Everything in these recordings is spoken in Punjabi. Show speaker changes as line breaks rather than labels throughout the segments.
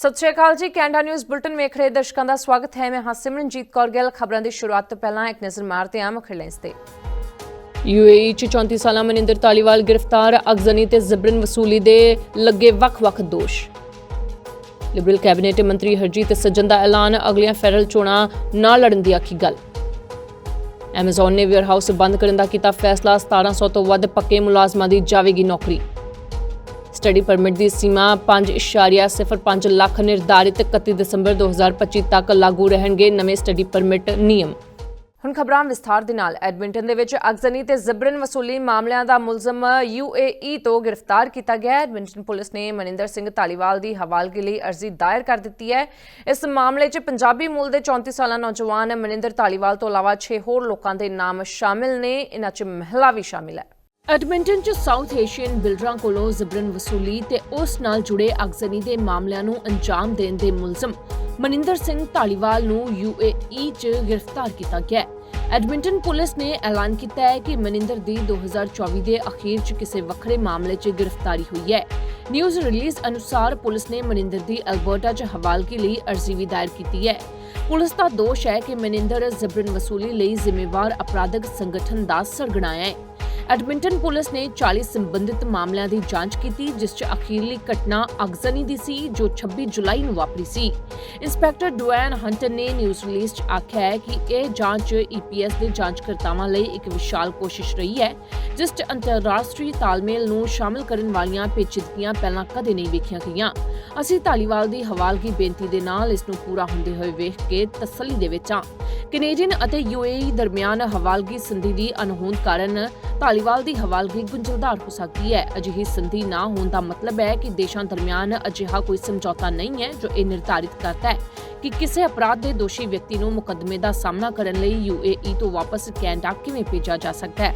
ਸਤਿ ਸ਼੍ਰੀ ਅਕਾਲ ਜੀ, ਕੈਨੇਡਾ ਨਿਊਜ਼ ਬੁਲਟਨ ਵੇਖ ਰਹੇ ਦਰਸ਼ਕਾਂ ਦਾ ਸਵਾਗਤ ਹੈ। ਮੈਂ ਹਾਂ ਸਿਮਰਨਜੀਤ ਕੌਰ ਗਿੱਲ। ਖਬਰਾਂ ਦੀ ਸ਼ੁਰੂਆਤ ਤੋਂ ਪਹਿਲਾਂ ਇੱਕ ਨਜ਼ਰ ਮਾਰਦੇ ਹਾਂ ਮੁੱਖ ਹੈਡਲਾਈਨਸ ਤੇ। ਯੂਏਈ ਚ 34 ਸਾਲਾ ਮਨਿੰਦਰ ਤਾਲੀਵਾਲ ਗ੍ਰਿਫਤਾਰ, ਅਗਜ਼ਨੀ ਤੇ ਜ਼ਬਰਨ ਵਸੂਲੀ ਦੇ ਲੱਗੇ ਵੱਖ-ਵੱਖ ਦੋਸ਼। ਲਿਬਰਲ ਕੈਬਨਿਟ ਮੰਤਰੀ ਹਰਜੀਤ ਸੱਜਣ ਦਾ ਐਲਾਨ, ਅਗਲੀਆਂ ਫੈਡਰਲ ਚੋਣਾਂ ਨਾ ਲੜਨ ਦੀ ਆਖੀ ਗੱਲ। ਐਮਾਜ਼ਨ ਨੇ ਵੇਅਰਹਾਊਸ ਬੰਦ ਕਰਨ ਦਾ ਕੀਤਾ ਫੈਸਲਾ 1700 ਤੋਂ ਵੱਧ ਪੱਕੇ ਮੁਲਾਜ਼ਮਾਂ ਦੀ ਜਾਵੇਗੀ ਨੌਕਰੀ। ਸਟੱਡੀ ਪਰਮਿਟ ਦੀ ਸੀਮਾ 5.05 ਲੱਖ ਨਿਰਧਾਰਿਤ 31 ਦਸੰਬਰ 2025 ਤੱਕ ਲਾਗੂ ਰਹਿਣਗੇ ਨਵੇਂ ਸਟੱਡੀ ਪਰਮਿਟ ਨਿਯਮ। ਹੁਣ ਖਬਰਾਂ ਵਿਸਥਾਰ ਦੇ ਨਾਲ ਐਡਮਿੰਟਨ ਦੇ ਵਿੱਚ ਅਗਜ਼ਨੀ ਤੇ ਜ਼ਬਰਨ ਵਸੂਲੀ ਮਾਮਲਿਆਂ ਦਾ ਮੁਲਜ਼ਮ ਯੂਏਈ ਤੋਂ ਗ੍ਰਿਫਤਾਰ ਕੀਤਾ ਗਿਆ ਹੈ। ਐਡਮਿੰਟਨ ਪੁਲਿਸ ਨੇ ਮਨਿੰਦਰ ਸਿੰਘ ਧਾਲੀਵਾਲ ਦੀ ਹਵਾਲਗੀ ਲਈ ਅਰਜ਼ੀ ਦਾਇਰ ਕਰ ਦਿੱਤੀ ਹੈ। ਇਸ ਮਾਮਲੇ 'ਚ ਪੰਜਾਬੀ ਮੂਲ ਦੇ 34 ਸਾਲਾ ਨੌਜਵਾਨ ਮਨਿੰਦਰ ਧਾਲੀਵਾਲ ਤੋਂ ਇਲਾਵਾ 6 ਹੋਰ ਲੋਕਾਂ ਦੇ ਨਾਮ ਸ਼ਾਮਿਲ ਨੇ। ਇਨ੍ਹਾਂ 'ਚ ਮਹਿਲਾ ਵੀ ਸ਼ਾਮਿਲ ਹੈ। ਐਡਮਿੰਟਨ ਚ ਸਾਊਥ ਏਸ਼ੀਅਨ ਬਿਲਡਰਾਂ ਕੋਲੋਂ ਜ਼ਬਰਨ ਵਸੂਲੀ ਤੇ ਉਸ ਨਾਲ ਜੁੜੇ ਅਗਜ਼ਨੀ ਦੇ ਮਾਮਲਿਆਂ ਨੂੰ ਅੰਜਾਮ ਦੇਣ ਦੇ ਮੁਲਜ਼ਮ ਮਨਿੰਦਰ ਸਿੰਘ ਢਾਲੀਵਾਲ ਨੂੰ ਯੂਏਈ ਚ ਗ੍ਰਿਫਤਾਰ ਕੀਤਾ ਗਿਆ ਹੈ। ਐਡਮਿੰਟਨ ਪੁਲਿਸ ਨੇ ਐਲਾਨ ਕੀਤਾ ਹੈ ਕਿ ਮਨਿੰਦਰ ਦੀ 2024 ਦੇ ਅਖੀਰ ਚ ਕਿਸੇ ਵੱਖਰੇ ਮਾਮਲੇ 'ਚ ਗ੍ਰਿਫਤਾਰੀ ਹੋਈ ਹੈ। ਨਿਊਜ਼ ਰਿਲੀਜ਼ ਅਨੁਸਾਰ ਪੁਲਿਸ ਨੇ ਮਨਿੰਦਰ ਦੀ ਅਲਬਰਟਾ 'ਚ ਹਵਾਲਗੀ ਲਈ ਅਰਜ਼ੀ ਵੀ ਦਾਇਰ ਕੀਤੀ ਹੈ। ਪੁਲਿਸ ਦਾ ਦੋਸ਼ ਹੈ ਕਿ ਮਨਿੰਦਰ ਜ਼ਬਰਨ ਵਸੂਲੀ ਲਈ ਜ਼ਿੰਮੇਵਾਰ ਅਪਰਾਧਕ ਸੰਗਠਨ ਦਾ ਸਰਗਣਾ ਹੈ। ਐਡਮਿੰਟਨ ਪੁਲਿਸ ਨੇ 40 ਸੰਬੰਧਿਤ ਮਾਮਲਿਆਂ ਦੀ ਜਾਂਚ ਕੀਤੀ, ਜਿਸ 'ਚ ਅਖੀਰਲੀ ਘਟਨਾ ਅਗਜ਼ਨੀ ਦੀ ਸੀ, ਜੋ 26 ਜੁਲਾਈ ਨੂੰ ਵਾਪਰੀ ਸੀ। ਇੰਸਪੈਕਟਰ ਡੁਐਨ ਹੰਟਰ ਨੇ ਨਿਊਜ਼ ਰਿਲੀਜ਼ 'ਚ ਆਖਿਆ ਹੈ ਕਿ ਇਹ ਜਾਂਚ ਈਪੀਐਸ ਦੇ ਜਾਂਚਕਰਤਾਵਾਂ ਲਈ ਇੱਕ ਵਿਸ਼ਾਲ ਕੋਸ਼ਿਸ਼ ਰਹੀ ਹੈ, ਜਿਸ 'ਚ ਅੰਤਰਰਾਸ਼ਟਰੀ ਤਾਲਮੇਲ ਨੂੰ ਸ਼ਾਮਲ ਕਰਨ ਵਾਲੀਆਂ ਪੇਚੀਦਗੀਆਂ ਪਹਿਲਾਂ ਕਦੇ ਨਹੀਂ ਵੇਖੀਆਂ ਗਈਆਂ। ਅਸੀਂ ਧਾਲੀਵਾਲ ਦੀ ਹਵਾਲਗੀ ਬੇਨਤੀ ਦੇ ਨਾਲ ਇਸ ਨੂੰ ਪੂਰਾ ਹੁੰਦੇ ਹੋਏ ਵੇਖ ਕੇ ਤਸੱਲੀ ਦੇ ਵਿੱਚ ਹਾਂ। ਕੈਨੇਡੀਅਨ ਅਤੇ ਯੂਏਈ ਦਰਮਿਆਨ ਹਵਾਲਗੀ ਸੰਧੀ ਦੀ ਅਣਹੋਂਦ ਕਾਰਨ ਧਾਲੀਵਾਲ ਦੀ ਹਵਾਲਗੀ ਗੁੰਝਲਦਾਰ ਹੋ ਸਕਦੀ ਹੈ। ਅਜਿਹੀ ਸੰਧੀ ਨਾ ਹੋਣ ਦਾ ਮਤਲਬ ਹੈ ਕਿ ਦੇਸ਼ਾਂ ਦਰਮਿਆਨ ਅਜਿਹਾ ਕੋਈ ਸਮਝੌਤਾ ਨਹੀਂ ਹੈ ਜੋ ਇਹ ਨਿਰਧਾਰਿਤ ਕਰਦਾ ਹੈ ਕਿ ਕਿਸੇ ਅਪਰਾਧ ਦੇ ਦੋਸ਼ੀ ਵਿਅਕਤੀ ਨੂੰ ਮੁਕੱਦਮੇ ਦਾ ਸਾਹਮਣਾ ਕਰਨ ਲਈ ਯੂਏਈ ਤੋਂ ਵਾਪਸ ਕੈਨੇਡਾ ਕਿਵੇਂ ਭੇਜਿਆ ਜਾ ਸਕਦਾ ਹੈ।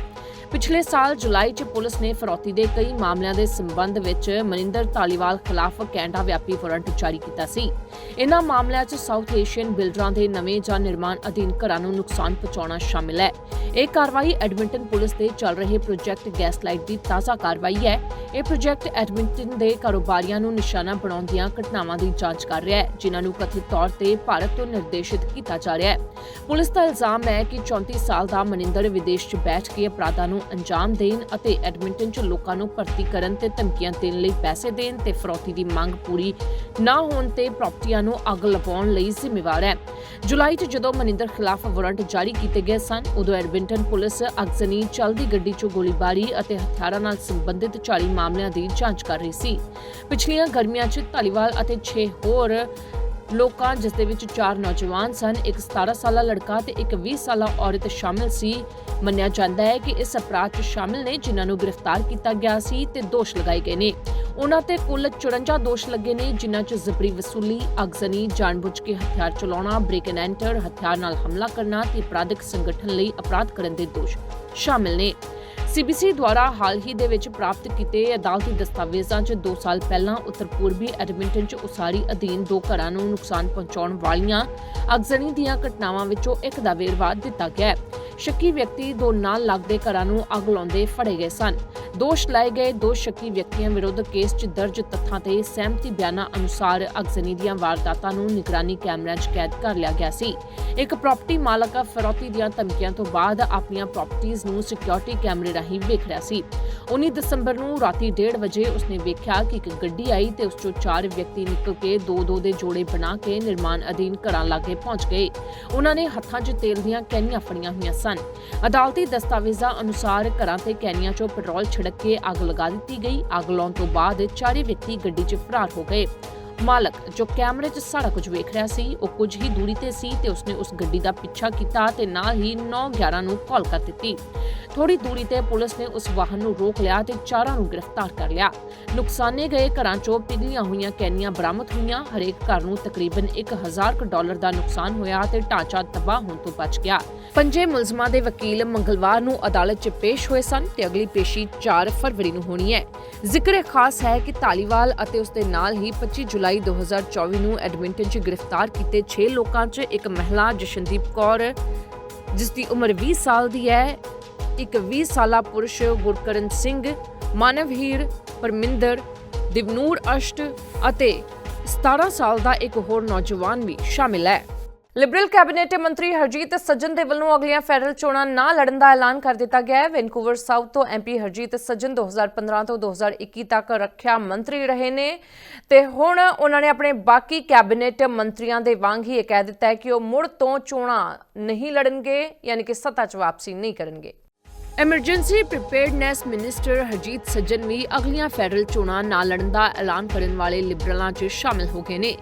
ਪਿਛਲੇ ਸਾਲ ਜੁਲਾਈ 'ਚ ਪੁਲਿਸ ਨੇ ਫਰੋਤੀ ਦੇ ਕਈ ਮਾਮਲਿਆਂ ਦੇ ਸੰਬੰਧ ਵਿੱਚ ਮਨਿੰਦਰ ਧਾਲੀਵਾਲ ਖਿਲਾਫ ਕੈਨੇਡਾ ਵਿਆਪੀ ਵਾਰੰਟ ਜਾਰੀ ਕੀਤਾ ਸੀ। ਇਨ੍ਹਾਂ ਮਾਮਲਿਆਂ 'ਚ ਸਾਊਥ ਏਸ਼ੀਅਨ ਬਿਲਡਰਾਂ ਦੇ ਨਵੇਂ ਜਾਂ ਨਿਰਮਾਣ ਅਧੀਨ ਘਰਾਂ ਨੂੰ ਨੁਕਸਾਨ ਪਹੁੰਚਾਉਣਾ ਸ਼ਾਮਿਲ ਹੈ। ਇਹ ਕਾਰਵਾਈ ਐਡਮਿੰਟਨ ਪੁਲਿਸ ਦੇ ਚੱਲ ਰਹੇ ਪ੍ਰੋਜੈਕਟ ਗੈਸਲਾਈਟ ਦੀ ਤਾਜ਼ਾ ਕਾਰਵਾਈ ਹੈ। ਇਹ ਪ੍ਰੋਜੈਕਟ ਐਡਮਿੰਟਨ ਦੇ ਕਾਰੋਬਾਰੀਆਂ ਨੂੰ ਨਿਸ਼ਾਨਾ ਬਣਾਉਣ ਦੀਆਂ ਘਟਨਾਵਾਂ ਦੀ ਜਾਂਚ ਕਰ ਰਿਹਾ ਹੈ, ਜਿਨ੍ਹਾਂ ਨੂੰ ਕਥਿਤ ਤੌਰ ਤੇ ਭਾਰਤ ਤੋਂ ਨਿਰਦੇਸ਼ਿਤ ਕੀਤਾ ਜਾ ਰਿਹਾ ਹੈ। ਪੁਲਿਸ ਦਾ ਇਲਜ਼ਾਮ ਹੈ ਕਿ 34 ਸਾਲ ਦਾ ਮਨਿੰਦਰ ਵਿਦੇਸ਼ 'ਚ ਬੈਠ ਕੇ ਅਪਰਾਧਾਂ ਨੂੰ ਅੰਜਾਮ ਦੇਣ ਅਤੇ ਐਡਮਿੰਟਨ 'ਚ ਲੋਕਾਂ ਨੂੰ ਭਰਤੀ ਕਰਨ ਤੇ ਧਮਕੀਆਂ ਦੇਣ ਲਈ ਪੈਸੇ ਦੇਣ ਤੇ ਫਰੌਤੀ ਦੀ ਮੰਗ ਪੂਰੀ ਨਾ ਹੋਣ ਤੇ ਪ੍ਰਾਪਰਟੀਆਂ ਨੂੰ ਅੱਗ ਲਗਾਉਣ ਲਈ ਜ਼ਿੰਮੇਵਾਰ ਹੈ। ਜੁਲਾਈ 'ਚ ਜਦੋਂ ਮਨਿੰਦਰ ਖਿਲਾਫ ਵਾਰੰਟ ਜਾਰੀ ਕੀਤੇ ਗਏ ਸਨ, ਉਦੋਂ ਐਡਮਿੰਟਨ ਪੁਲਿਸ ਅਗਜ਼ਨੀ ਚਲਦੀ ਗੱਡੀ 'ਚੋਂ ਗੋਲੀਬਾਰੀ ਅਤੇ ਹਥਿਆਰਾਂ ਨਾਲ ਸੰਬੰਧਿਤ 40 ਮਾਮਲਿਆਂ ਦੀ ਜਾਂਚ ਕਰ ਰਹੀ ਸੀ। ਪਿਛਲੀਆਂ ਗਰਮੀਆਂ 'ਚ ਧਾਲੀਵਾਲ ਅਤੇ 6 ਹੋਰ ਲੋਕਾਂ, ਜਿਸ ਦੇ ਵਿੱਚ ਚਾਰ ਨੌਜਵਾਨ ਸਨ, ਇੱਕ 17 ਸਾਲਾ ਲੜਕਾ ਤੇ ਇੱਕ 20 ਸਾਲਾ ਔਰਤ ਸ਼ਾਮਿਲ ਸੀ। ਮੰਨਿਆ ਜਾਂਦਾ ਹੈ ਕਿ ਇਸ ਅਪਰਾਧ 'ਚ ਸ਼ਾਮਿਲ ਨੇ ਜਿਨ੍ਹਾਂ ਨੂੰ ਗ੍ਰਿਫਤਾਰ ਕੀਤਾ ਗਿਆ ਸੀ ਤੇ ਦੋਸ਼ ਲਗਾਏ ਗਏ ਨੇ। ਉਹਨਾਂ ਤੇ ਕੁੱਲ 54 ਦੋਸ਼ ਲੱਗੇ ਨੇ, ਜਿਨ੍ਹਾਂ 'ਚ ਜ਼ਬਰੀ ਵਸੂਲੀ, ਅਗਜ਼ਨੀ, ਜਾਣਬੁੱਝ ਕੇ ਹਥਿਆਰ ਚਲਾਉਣਾ ਬ੍ਰੇਕ ਐਂਡ ਐਂਟਰ ਹਥਿਆਰ ਨਾਲ ਹਮਲਾ ਕਰਨਾ ਤੇ ਅਪਰਾਧਿਕ ਸੰਗਠਨ ਲਈ ਅਪਰਾਧ ਕਰਨ ਦੇ ਦੋਸ਼ ਸ਼ਾਮਿਲ ਨੇ। ਸੀਬੀਸੀ ਦੁਆਰਾ ਹਾਲ ਹੀ ਦੇ ਵਿੱਚ ਪ੍ਰਾਪਤ ਕੀਤੇ ਅਦਾਲਤੀ ਦਸਤਾਵੇਜ਼ਾਂ 'ਚ 2 ਸਾਲ ਪਹਿਲਾਂ ਉੱਤਰ ਪੂਰਬੀ ਐਡਮਿੰਟਨ 'ਚ ਉਸਾਰੀ ਅਧੀਨ ਦੋ ਘਰਾਂ ਨੂੰ ਨੁਕਸਾਨ ਪਹੁੰਚਾਉਣ ਵਾਲੀਆਂ ਅਗਜ਼ਨੀ ਦੀਆਂ ਘਟਨਾਵਾਂ ਵਿੱਚੋਂ ਇੱਕ ਦਾ ਵੇਰਵਾ ਦਿੱਤਾ ਗਿਆ ਹੈ। ਸ਼ੱਕੀ ਵਿਅਕਤੀ ਦੋ ਨਾਲ ਲੱਗਦੇ ਘਰਾਂ ਨੂੰ ਅੱਗ ਲਾਉਂਦੇ ਫੜੇ ਗਏ ਸਨ। ਦੋਸ਼ ਲਾਏ ਗਏ ਦੋ ਸ਼ੱਕੀ ਵਿਅਕਤੀਆਂ ਵਿਰੁੱਧ ਕੇਸ 'ਚ ਦਰਜ ਤੱਥਾਂ ਤੇ ਸਹਿਮਤੀ ਬਿਆਨਾਂ ਅਨੁਸਾਰ ਅਗਜ਼ਨੀ ਦੀਆਂ ਵਾਰਦਾਤਾਂ ਨੂੰ ਨਿਗਰਾਨੀ ਕੈਮਰਿਆਂ 'ਚ ਕੈਦ ਕਰ ਲਿਆ ਗਿਆ ਸੀ। ਇੱਕ ਪ੍ਰਾਪਰਟੀ ਮਾਲਕ ਫਰੋਤੀ ਦੀਆਂ ਧਮਕੀਆਂ ਤੋਂ ਬਾਅਦ ਆਪਣੀਆਂ ਪ੍ਰਾਪਰਟੀਆਂ ਨੂੰ ਸਿਕਿਉਰਿਟੀ ਕੈਮਰੇ ਰਾਹੀਂ ਵੇਖ ਰਿਹਾ ਸੀ। 19 ਦਸੰਬਰ ਨੂੰ ਰਾਤੀ 1:30 ਵਜੇ ਉਸਨੇ ਵੇਖਿਆ ਕਿ ਇੱਕ ਗੱਡੀ ਆਈ ਤੇ ਉਸ ਚੋਂ ਚਾਰ ਵਿਅਕਤੀ ਨਿਕਲ ਕੇ ਦੋ ਦੋ ਦੇ ਜੋੜੇ ਬਣਾ ਕੇ ਨਿਰਮਾਣ ਅਧੀਨ ਘਰਾਂ ਲਾਗੇ ਪਹੁੰਚ ਗਏ। ਉਹਨਾਂ ਨੇ ਹੱਥਾਂ 'ਚ ਤੇਲ ਦੀਆਂ ਕੈਨੀਆਂ ਫੜੀਆਂ ਹੋਈਆਂ ਸਨ। ਅਦਾਲਤੀ ਦਸਤਾਵੇਜ਼ਾਂ ਅਨੁਸਾਰ ਘਰਾਂ ਤੇ ਕੈਨੀਆਂ 'ਚੋਂ ਪੈਟਰੋਲ ਛਿੜਕ ਕੇ ਅੱਗ ਲਗਾ ਦਿੱਤੀ ਗਈ। ਅੱਗ ਲਾਉਣ ਤੋਂ ਬਾਅਦ ਚਾਰੇ ਵਿਅਕਤੀ ਗੱਡੀ 'ਚ ਫਰਾਰ ਹੋ ਗਏ। ਮਾਲਕ, ਜੋ ਕੈਮਰੇ 'ਚ ਸਾਰਾ ਕੁਝ ਵੇਖ ਰਿਹਾ ਸੀ, ਉਹ ਕੁਝ ਹੀ ਦੂਰੀ ਤੇ ਸੀ ਤੇ ਉਸਨੇ ਉਸ ਗੱਡੀ ਦਾ ਪਿੱਛਾ ਕੀਤਾ ਤੇ ਨਾਲ ਹੀ 911 ਨੂੰ ਕਾਲ ਕਰ ਦਿੱਤੀ। ਥੋੜੀ ਦੂਰੀ ਤੇ ਪੁਲਿਸ ਨੇ ਉਸ ਵਾਹਨ ਨੂੰ ਰੋਕ ਲਿਆ ਤੇ ਚਾਰਾਂ ਨੂੰ ਗ੍ਰਿਫਤਾਰ ਕਰ ਲਿਆ। ਨੁਕਸਾਨੇ ਗਏ ਘਰਾਂ 'ਚੋਂ ਪਿਘਲੀਆਂ ਹੋਈਆਂ ਕੈਨੀਆਂ ਬਰਾਮਦ ਹੋਈਆਂ। ਹਰੇਕ ਘਰ ਨੂੰ ਤਕਰੀਬਨ 1000 ਕੁ ਡਾਲਰ ਦਾ ਨੁਕਸਾਨ ਹੋਇਆ ਤੇ ਢਾਂਚਾ ਤਬਾਹ ਹੋਣ ਤੋਂ ਬਚ ਗਿਆ। ਪੰਜੇ ਮੁਲਜ਼ਮਾਂ ਦੇ ਵਕੀਲ ਮੰਗਲਵਾਰ ਨੂੰ ਅਦਾਲਤ 'ਚ ਪੇਸ਼ ਹੋਏ ਸਨ ਤੇ ਅਗਲੀ ਪੇਸ਼ੀ 4 ਫਰਵਰੀ ਨੂੰ ਹੋਣੀ ਹੈ। ਜ਼ਿਕਰ ਖਾਸ ਹੈ ਕਿ ਧਾਲੀਵਾਲ ਅਤੇ ਉਸ ਦੇ ਨਾਲ ਹੀ 25 ਜੁਲਾਈ 2024 ਨੂੰ ਐਡਮਿੰਟਨ 'ਚ ਗ੍ਰਿਫਤਾਰ ਕੀਤੇ 6 ਲੋਕਾਂ 'ਚ ਇੱਕ ਮਹਿਲਾ, ਜਸ਼ਨਦੀਪ ਕੌਰ, ਜਿਸ ਦੀ ਉਮਰ 20 ਸਾਲ ਦੀ ਹੈ। ਇੱਕ 20 ਸਾਲਾ ਪੁਰਸ਼ ਗੁਰਕਰਨ ਸਿੰਘ, ਮਾਨਵਹੀਰ, ਪਰਮਿੰਦਰ, ਦਿਵਨੂਰ ਅਸ਼ਟ ਅਤੇ 17 ਸਾਲ ਦਾ ਇੱਕ ਹੋਰ ਨੌਜਵਾਨ ਵੀ ਸ਼ਾਮਿਲ ਹੈ। ਲਿਬਰਲ ਕੈਬਨਿਟ ਮੰਤਰੀ ਹਰਜੀਤ ਸੱਜਣ ਦੇ ਵੱਲੋਂ ਅਗਲੀਆਂ ਫੈਡਰਲ ਚੋਣਾਂ ਨਾ ਲੜਨ ਦਾ ਐਲਾਨ ਕਰ ਦਿੱਤਾ ਗਿਆ ਹੈ। ਵੈਨਕੂਵਰ ਸਾਊਥ ਤੋਂ ਐਮਪੀ ਹਰਜੀਤ ਸੱਜਣ 2015 ਤੋਂ 2021 ਤੱਕ ਰੱਖਿਆ ਮੰਤਰੀ ਰਹੇ ਨੇ ਤੇ ਹੁਣ ਉਹਨਾਂ ਨੇ ਆਪਣੇ ਬਾਕੀ ਕੈਬਨਿਟ ਮੰਤਰੀਆਂ ਦੇ ਵਾਂਗ ਹੀ ਇਹ ਕਹਿ ਦਿੱਤਾ ਹੈ ਕਿ ਉਹ ਮੁੜ ਤੋਂ ਚੋਣਾਂ ਨਹੀਂ ਲੜਨਗੇ, ਯਾਨੀ ਕਿ ਸੱਤਾ 'ਚ ਵਾਪਸੀ ਨਹੀਂ ਕਰਨਗੇ। Emergency preparedness minister Harjit Sajjan ਵੀ ਅਗਲੀਆਂ ਫੈਡਰਲ ਚੋਣਾਂ ਨਾ ਲੜਨ ਦਾ ਐਲਾਨ ਕਰਨ ਵਾਲੇ ਲਿਬਰਲਾਂ 'ਚ ਸ਼ਾਮਿਲ ਹੋ ਗਏ ਨੇ।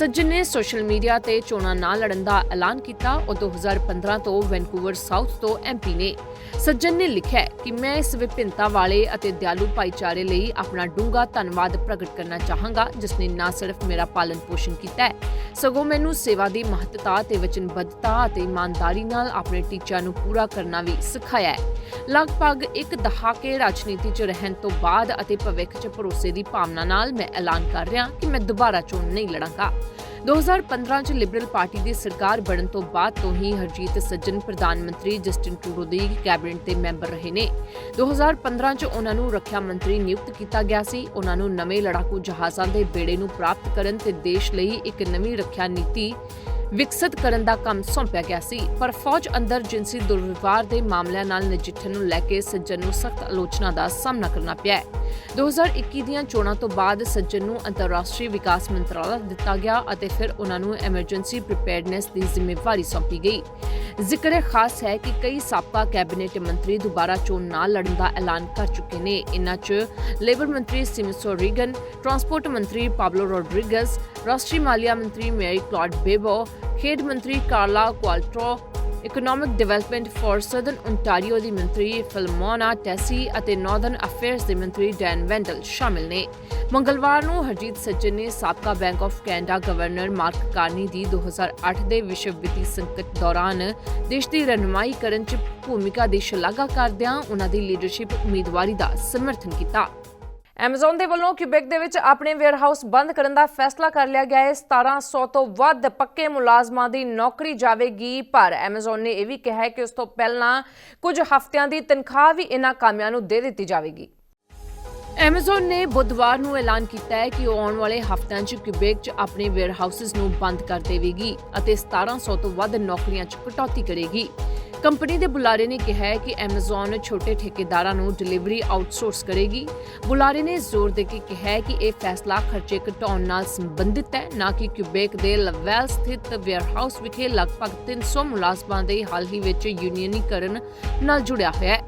ਸੱਜਣ ਨੇ ਸੋਸ਼ਲ ਮੀਡੀਆ ਤੇ ਚੋਣਾਂ ਨਾ ਲੜਨ ਦਾ ਐਲਾਨ ਕੀਤਾ। ਉਹ 2015 ਤੋਂ ਵੈਨਕੂਵਰ ਸਾਊਥ ਤੋਂ ਐਮਪੀ ਨੇ। ਸੱਜਣ ਨੇ ਲਿਖਿਆ ਕਿ ਮੈਂ ਇਸ ਵਿਭਿੰਨਤਾ ਵਾਲੇ ਅਤੇ ਦਿਆਲੂ ਭਾਈਚਾਰੇ ਲਈ ਆਪਣਾ ਡੂੰਘਾ ਧੰਨਵਾਦ ਪ੍ਰਗਟ ਕਰਨਾ ਚਾਹਾਂਗਾ, ਜਿਸ ਨੇ ਨਾ ਸਿਰਫ ਮੇਰਾ ਪਾਲਣ ਪੋਸ਼ਣ ਕੀਤਾ ਹੈ, ਸਗੋਂ ਮੈਨੂੰ ਸੇਵਾ ਦੀ ਮਹੱਤਤਾ ਤੇ ਵਚਨਬੱਧਤਾ ਅਤੇ ਇਮਾਨਦਾਰੀ ਨਾਲ ਆਪਣੇ ਟੀਚਿਆਂ ਨੂੰ ਪੂਰਾ ਕਰਨਾ ਵੀ ਸਿਖਾਇਆ ਹੈ। ਲਗਭਗ ਇੱਕ ਦਹਾਕੇ ਰਾਜਨੀਤੀ 'ਚ ਰਹਿਣ ਤੋਂ ਬਾਅਦ ਅਤੇ ਭਵਿੱਖ 'ਚ ਭਰੋਸੇ ਦੀ ਭਾਵਨਾ ਨਾਲ ਮੈਂ ਐਲਾਨ ਕਰ ਰਿਹਾ ਕਿ ਮੈਂ ਦੁਬਾਰਾ ਚੋਣ ਨਹੀਂ ਲੜਾਂਗਾ। 2015 ਚ ਲਿਬਰਲ ਪਾਰਟੀ ਦੀ ਸਰਕਾਰ ਬਣਨ ਤੋਂ ਬਾਅਦ ਤੋਂ ਹੀ ਹਰਜੀਤ ਸੱਜਣ ਪ੍ਰਧਾਨ ਮੰਤਰੀ ਜਸਟਿਨ ਟਰੂਡੋ ਦੀ ਕੈਬਨਿਟ ਦੇ ਮੈਂਬਰ ਰਹੇ ਨੇ। 2015 ਚ ਉਹਨਾਂ ਨੂੰ ਰੱਖਿਆ ਮੰਤਰੀ ਨਿਯੁਕਤ ਕੀਤਾ ਗਿਆ ਸੀ। ਉਹਨਾਂ ਨੂੰ ਨਵੇਂ ਲੜਾਕੂ ਜਹਾਜ਼ਾਂ ਦੇ ਬੇੜੇ ਨੂੰ ਪ੍ਰਾਪਤ ਕਰਨ ਤੇ ਦੇਸ਼ ਲਈ ਇੱਕ ਨਵੀਂ ਰੱਖਿਆ ਨੀਤੀ ਵਿਕਸਿਤ ਕਰਨ ਦਾ ਕੰਮ ਸੌਂਪਿਆ ਗਿਆ ਸੀ। ਪਰ ਫੌਜ ਅੰਦਰ ਜਿੰਸੀ ਦੁਰਵਿਵਹਾਰ ਦੇ ਮਾਮਲਿਆਂ ਨਾਲ ਨਜਿੱਠਣ ਨੂੰ ਲੈ ਕੇ ਸੱਜਣ ਨੂੰ ਸਖਤ ਆਲੋਚਨਾ ਦਾ ਸਾਹਮਣਾ ਕਰਨਾ ਪਿਆ ਹੈ। 2021 ਦੀਆਂ ਚੋਣਾਂ ਤੋਂ ਬਾਅਦ ਸੱਜਣ ਨੂੰ ਅੰਤਰਰਾਸ਼ਟਰੀ ਵਿਕਾਸ ਮੰਤਰਾਲਾ ਦਿੱਤਾ ਗਿਆ ਅਤੇ ਫਿਰ ਉਹਨਾਂ ਨੂੰ ਐਮਰਜੈਂਸੀ ਪ੍ਰੀਪੇਅਰਡਨੈਸ ਦੀ ਜ਼ਿੰਮੇਵਾਰੀ ਸੌਂਪੀ ਗਈ। ਜ਼ਿਕਰ ਖਾਸ ਹੈ ਕਿ ਕਈ ਸਾਬਕਾ ਕੈਬਨਿਟ ਮੰਤਰੀ ਦੁਬਾਰਾ ਚੋਣ ਨਾ ਲੜਨ ਦਾ ਐਲਾਨ ਕਰ ਚੁੱਕੇ ਨੇ। ਇਨ੍ਹਾਂ 'ਚ ਲੇਬਰ ਮੰਤਰੀ ਸਿਮਸੋ ਰੀਗਨ, ਟਰਾਂਸਪੋਰਟ ਮੰਤਰੀ ਪਾਬਲੋ ਰੋਡਰੀਗਸ ਰਾਸ਼ਟਰੀ ਮਾਲੀਆ ਮੰਤਰੀ ਮੈਰੀ ਕਲੌਡ ਬੇਬੋ, ਖੇਡ ਮੰਤਰੀ Carla Qualtrough economic development for southern Ontario ਦੀ ਮੰਤਰੀ ਫਿਲਮੋਨਾ ਟੈਸੀ ਅਤੇ ਨਾਰਥਰਨ ਅਫੇਅਰਸ ਦੇ ਮੰਤਰੀ ਡੈਨ ਵੈਂਡਲ ਸ਼ਾਮਿਲ ਨੇ। ਮੰਗਲਵਾਰ ਨੂੰ ਹਰਜੀਤ ਸੱਜਣ ਨੇ ਸਾਬਕਾ Bank of Canada governor Mark Carney ਦੀ 2008 ਦੇ ਵਿਸ਼ਵ ਵਿੱਤੀ ਸੰਕਟ ਦੌਰਾਨ ਦੇਸ਼ ਦੀ ਰਣਮਾਈ ਕਰਨ 'ਚ ਭੂਮਿਕਾ ਦੀ ਸ਼ਲਾਘਾ ਕਰਦਿਆਂ ਉਨ੍ਹਾਂ ਦੀ ਲੀਡਰਸ਼ਿਪ ਉਮੀਦਵਾਰੀ ਦਾ ਸਮਰਥਨ ਕੀਤਾ। ਐਮਾਜ਼ਨ ਦੇ ਵੱਲੋਂ ਕਿਊਬੈਕ ਦੇ ਵਿੱਚ ਆਪਣੇ ਵੇਅਰਹਾਊਸ ਬੰਦ ਕਰਨ ਦਾ ਫੈਸਲਾ ਕਰ ਲਿਆ ਗਿਆ ਹੈ। 1700 ਤੋਂ ਵੱਧ ਪੱਕੇ ਮੁਲਾਜ਼ਮਾਂ ਦੀ ਨੌਕਰੀ ਜਾਵੇਗੀ, ਪਰ ਐਮਾਜ਼ਨ ਨੇ ਇਹ ਵੀ ਕਿਹਾ ਹੈ ਕਿ ਉਸ ਤੋਂ ਪਹਿਲਾਂ ਕੁਝ ਹਫ਼ਤਿਆਂ ਦੀ ਤਨਖਾਹ ਵੀ ਇਹਨਾਂ ਕਾਮਿਆਂ ਨੂੰ ਦੇ ਦਿੱਤੀ ਜਾਵੇਗੀ। ਐਮਾਜ਼ਨ ਨੇ ਬੁੱਧਵਾਰ ਨੂੰ ਐਲਾਨ ਕੀਤਾ ਹੈ ਕਿ ਉਹ ਆਉਣ ਵਾਲੇ ਹਫ਼ਤਿਆਂ 'ਚ ਕਿਊਬੈਕ 'ਚ ਆਪਣੇ ਵੇਅਰਹਾਊਸਸ ਨੂੰ ਬੰਦ ਕਰ ਦੇਵੇਗੀ ਅਤੇ 1700 ਤੋਂ ਵੱਧ ਨੌਕਰੀਆਂ 'ਚ ਕਟੌਤੀ ਕਰੇਗੀ। ਕੰਪਨੀ ਦੇ ਬੁਲਾਰੇ ਨੇ ਕਿਹਾ ਹੈ ਕਿ ਐਮਾਜ਼ਨ ਛੋਟੇ ਠੇਕੇਦਾਰਾਂ ਨੂੰ ਡਿਲੀਵਰੀ ਆਊਟਸੋਰਸ ਕਰੇਗੀ। ਬੁਲਾਰੇ ਨੇ ਜ਼ੋਰ ਦੇ ਕੇ ਕਿਹਾ ਹੈ ਕਿ ਇਹ ਫੈਸਲਾ ਖਰਚੇ ਘਟਾਉਣ ਨਾਲ ਸੰਬੰਧਿਤ ਹੈ, ਨਾ ਕਿ ਕਿਊਬੈਕ ਦੇ ਲਵੈਲ ਸਥਿਤ ਵੇਅਰਹਾਊਸ ਵਿਖੇ ਲਗਭਗ 300 ਮੁਲਾਜ਼ਮਾਂ ਦੇ ਹਾਲ ਹੀ ਵਿੱਚ ਯੂਨੀਅਨੀਕਰਨ ਨਾਲ ਜੁੜਿਆ ਹੋਇਆ ਹੈ।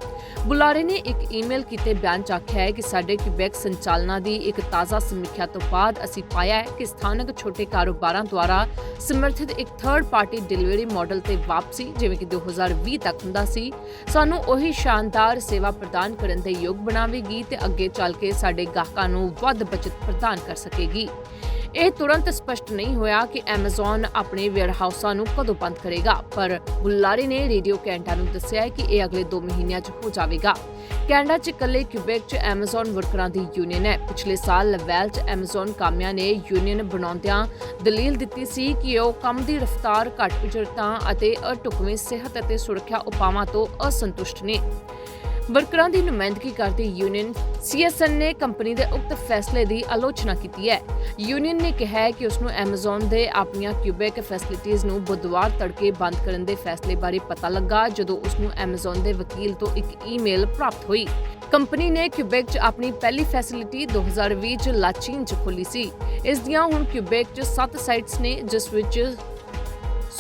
ਬੁਲਾਰੇ ਨੇ ਇੱਕ ਈਮੇਲ ਕੀਤੇ ਬਿਆਨ 'ਚ ਆਖਿਆ ਹੈ ਕਿ ਸਾਡੇ ਕਿਊਬੈਕ ਸੰਚਾਲਨਾਂ ਦੀ ਇੱਕ ਤਾਜ਼ਾ ਸਮੀਖਿਆ ਤੋਂ ਬਾਅਦ ਅਸੀਂ ਪਾਇਆ ਹੈ ਕਿ ਸਥਾਨਕ ਛੋਟੇ ਕਾਰੋਬਾਰਾਂ ਦੁਆਰਾ ਸਮਰਥਿਤ ਇੱਕ ਥਰਡ ਪਾਰਟੀ ਡਿਲੀਵਰੀ ਮਾਡਲ ਤੇ ਵਾਪਸੀ, ਜਿਵੇਂ ਕਿ 2020 ਤੱਕ ਹੁੰਦਾ ਸੀ, ਸਾਨੂੰ ਉਹੀ ਸ਼ਾਨਦਾਰ ਸੇਵਾ ਪ੍ਰਦਾਨ ਕਰਨ ਦੇ ਯੋਗ ਬਣਾਵੇਗੀ ਤੇ ਅੱਗੇ ਚੱਲ ਕੇ ਸਾਡੇ ਗਾਹਕਾਂ ਨੂੰ ਵੱਧ ਬਚਤ ਪ੍ਰਦਾਨ ਕਰ ਸਕੇਗੀ। ਇਹ ਤੁਰੰਤ ਸਪਸ਼ਟ ਨਹੀਂ ਹੋਇਆ ਕਿ Amazon ਆਪਣੇ ਵੇਅਰਹਾਊਸਾਂ ਨੂੰ ਕਦੋਂ ਬੰਦ ਕਰੇਗਾ, ਪਰ ਬੁਲਾਰੇ ਨੇ ਰੇਡੀਓ ਕੈਨੇਡਾ ਨੂੰ ਦੱਸਿਆ ਕਿ ਇਹ ਅਗਲੇ 2 ਮਹੀਨਿਆਂ 'ਚ ਹੋ ਜਾਵੇਗਾ। ਕੈਨੇਡਾ 'ਚ ਇਕੱਲੇ ਕਿਊਬੈਕ 'ਚ Amazon ਵਰਕਰਾਂ ਦੀ ਯੂਨੀਅਨ ਹੈ। ਪਿਛਲੇ ਸਾਲ ਲਵੈਲ 'ਚ Amazon ਕਾਮਿਆਂ ਨੇ ਯੂਨੀਅਨ ਬਣਾਉਂਦਿਆਂ ਦਲੀਲ ਦਿੱਤੀ ਸੀ ਕਿ ਉਹ ਕੰਮ ਦੀ ਰਫ਼ਤਾਰ ਘੱਟ ਉਜਰਤਾਂ ਅਤੇ ਅਟੁਕਵੇਂ ਸਿਹਤ ਅਤੇ ਸੁਰੱਖਿਆ ਉਪਾਵਾਂ ਤੋਂ ਅਸੰਤੁਸ਼ਟ ਨੇ। ਵਰਕਰਾਂ ਦੀ ਨੁਮਾਇੰਦਗੀ ਕਰਦੀ ਯੂਨੀਅਨ ਸੀਐਸਐਨ ਨੇ ਕੰਪਨੀ ਦੇ ਉਕਤ ਫੈਸਲੇ ਦੀ ਆਲੋਚਨਾ ਕੀਤੀ ਹੈ। ਯੂਨੀਅਨ ਨੇ ਕਿਹਾ ਹੈ ਕਿ ਉਸ ਨੂੰ Amazon ਦੇ ਆਪਣੀਆਂ ਕਿਊਬੈਕ ਫੈਸਿਲਿਟੀਆਂ ਨੂੰ ਬੁੱਧਵਾਰ ਤੜਕੇ ਬੰਦ ਕਰਨ ਦੇ ਫੈਸਲੇ ਬਾਰੇ ਪਤਾ ਲੱਗਾ, ਜਦੋਂ ਉਸ ਨੂੰ Amazon ਦੇ ਵਕੀਲ ਤੋਂ ਇੱਕ ਈਮੇਲ ਪ੍ਰਾਪਤ ਹੋਈ। ਕੰਪਨੀ ਨੇ ਕਿਊਬੈਕ 'ਚ ਆਪਣੀ ਪਹਿਲੀ ਫੈਸਿਲਿਟੀ 2020 'ਚ ਲਾਚੀਨ 'ਚ ਖੋਲੀ ਸੀ। ਇਸ ਦੀਆਂ ਹੁਣ ਕਿਊਬੈਕ 'ਚ 7 ਸਾਈਟਸ ਨੇ, ਜਿਸ ਵਿੱਚ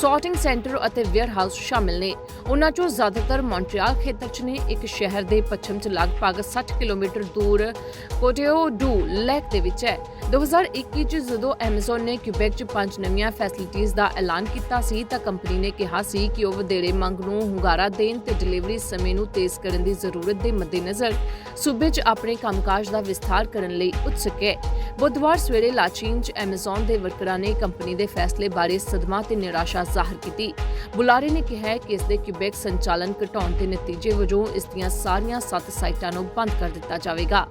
ਸੌਰਟਿੰਗ ਸੈਂਟਰ ਅਤੇ ਵੇਅਰਹਾਊਸ ਸ਼ਾਮਿਲ ਨੇ। ਉਹਨਾਂ ਚੋਂ ਜ਼ਿਆਦਾਤਰ ਮੌਂਟਰੀਅਲ ਖੇਤਰ 'ਚ ਨੇ। ਇੱਕ ਸ਼ਹਿਰ ਦੇ ਪੱਛਮ 'ਚ ਲਗਭਗ 60 ਕਿਲੋਮੀਟਰ ਦੂਰ ਕੋਟੇਓ ਡੂ ਲੈਕ ਦੇ ਵਿੱਚ ਹੈ। 2021 'ਚ ਜਦੋਂ Amazon ਨੇ ਕਿਊਬੈਕ 'ਚ ਪੰਜ ਨਵੀਆਂ ਫੈਸਿਲਿਟੀਆਂ ਦਾ ਐਲਾਨ ਕੀਤਾ ਸੀ, ਤਾਂ ਕੰਪਨੀ ਨੇ ਕਿਹਾ ਸੀ ਕਿ ਉਹ ਵਧੇਰੇ ਮੰਗ ਨੂੰ ਹੁੰਗਾਰਾ ਦੇਣ ਤੇ ਡਿਲੀਵਰੀ ਸਮੇਂ ਨੂੰ ਤੇਜ਼ ਕਰਨ ਦੀ ਜ਼ਰੂਰਤ ਦੇ ਮੱਦੇਨਜ਼ਰ ਸੂਬੇ 'ਚ ਆਪਣੇ ਕੰਮਕਾਜ ਦਾ ਵਿਸਥਾਰ ਕਰਨ ਲਈ ਉਤਸੁਕ ਹੈ। ਬੁੱਧਵਾਰ ਸਵੇਰੇ ਲਾਚੀਨ 'ਚ Amazon ਦੇ ਵਰਕਰਾਂ ਨੇ ਕੰਪਨੀ ਦੇ ਫੈਸਲੇ ਬਾਰੇ ਸਦਮਾ ਤੇ ਨਿਰਾਸ਼ਾ ਜ਼ਾਹਰ ਕੀਤੀ। ਬੁਲਾਰੇ ਨੇ ਕਿਹਾ ਕਿ ਇਸ ਦੇ ਕਿਊਬੈਕ ਸੰਚਾਲਨ ਘਟਾਉਣ ਦੇ ਨਤੀਜੇ ਵਜੋਂ ਇਸ ਦੀਆਂ ਸਾਰੀਆਂ 7 ਸਾਈਟਾਂ ਨੂੰ ਬੰਦ ਕਰ ਦਿੱਤਾ ਜਾਵੇਗਾ।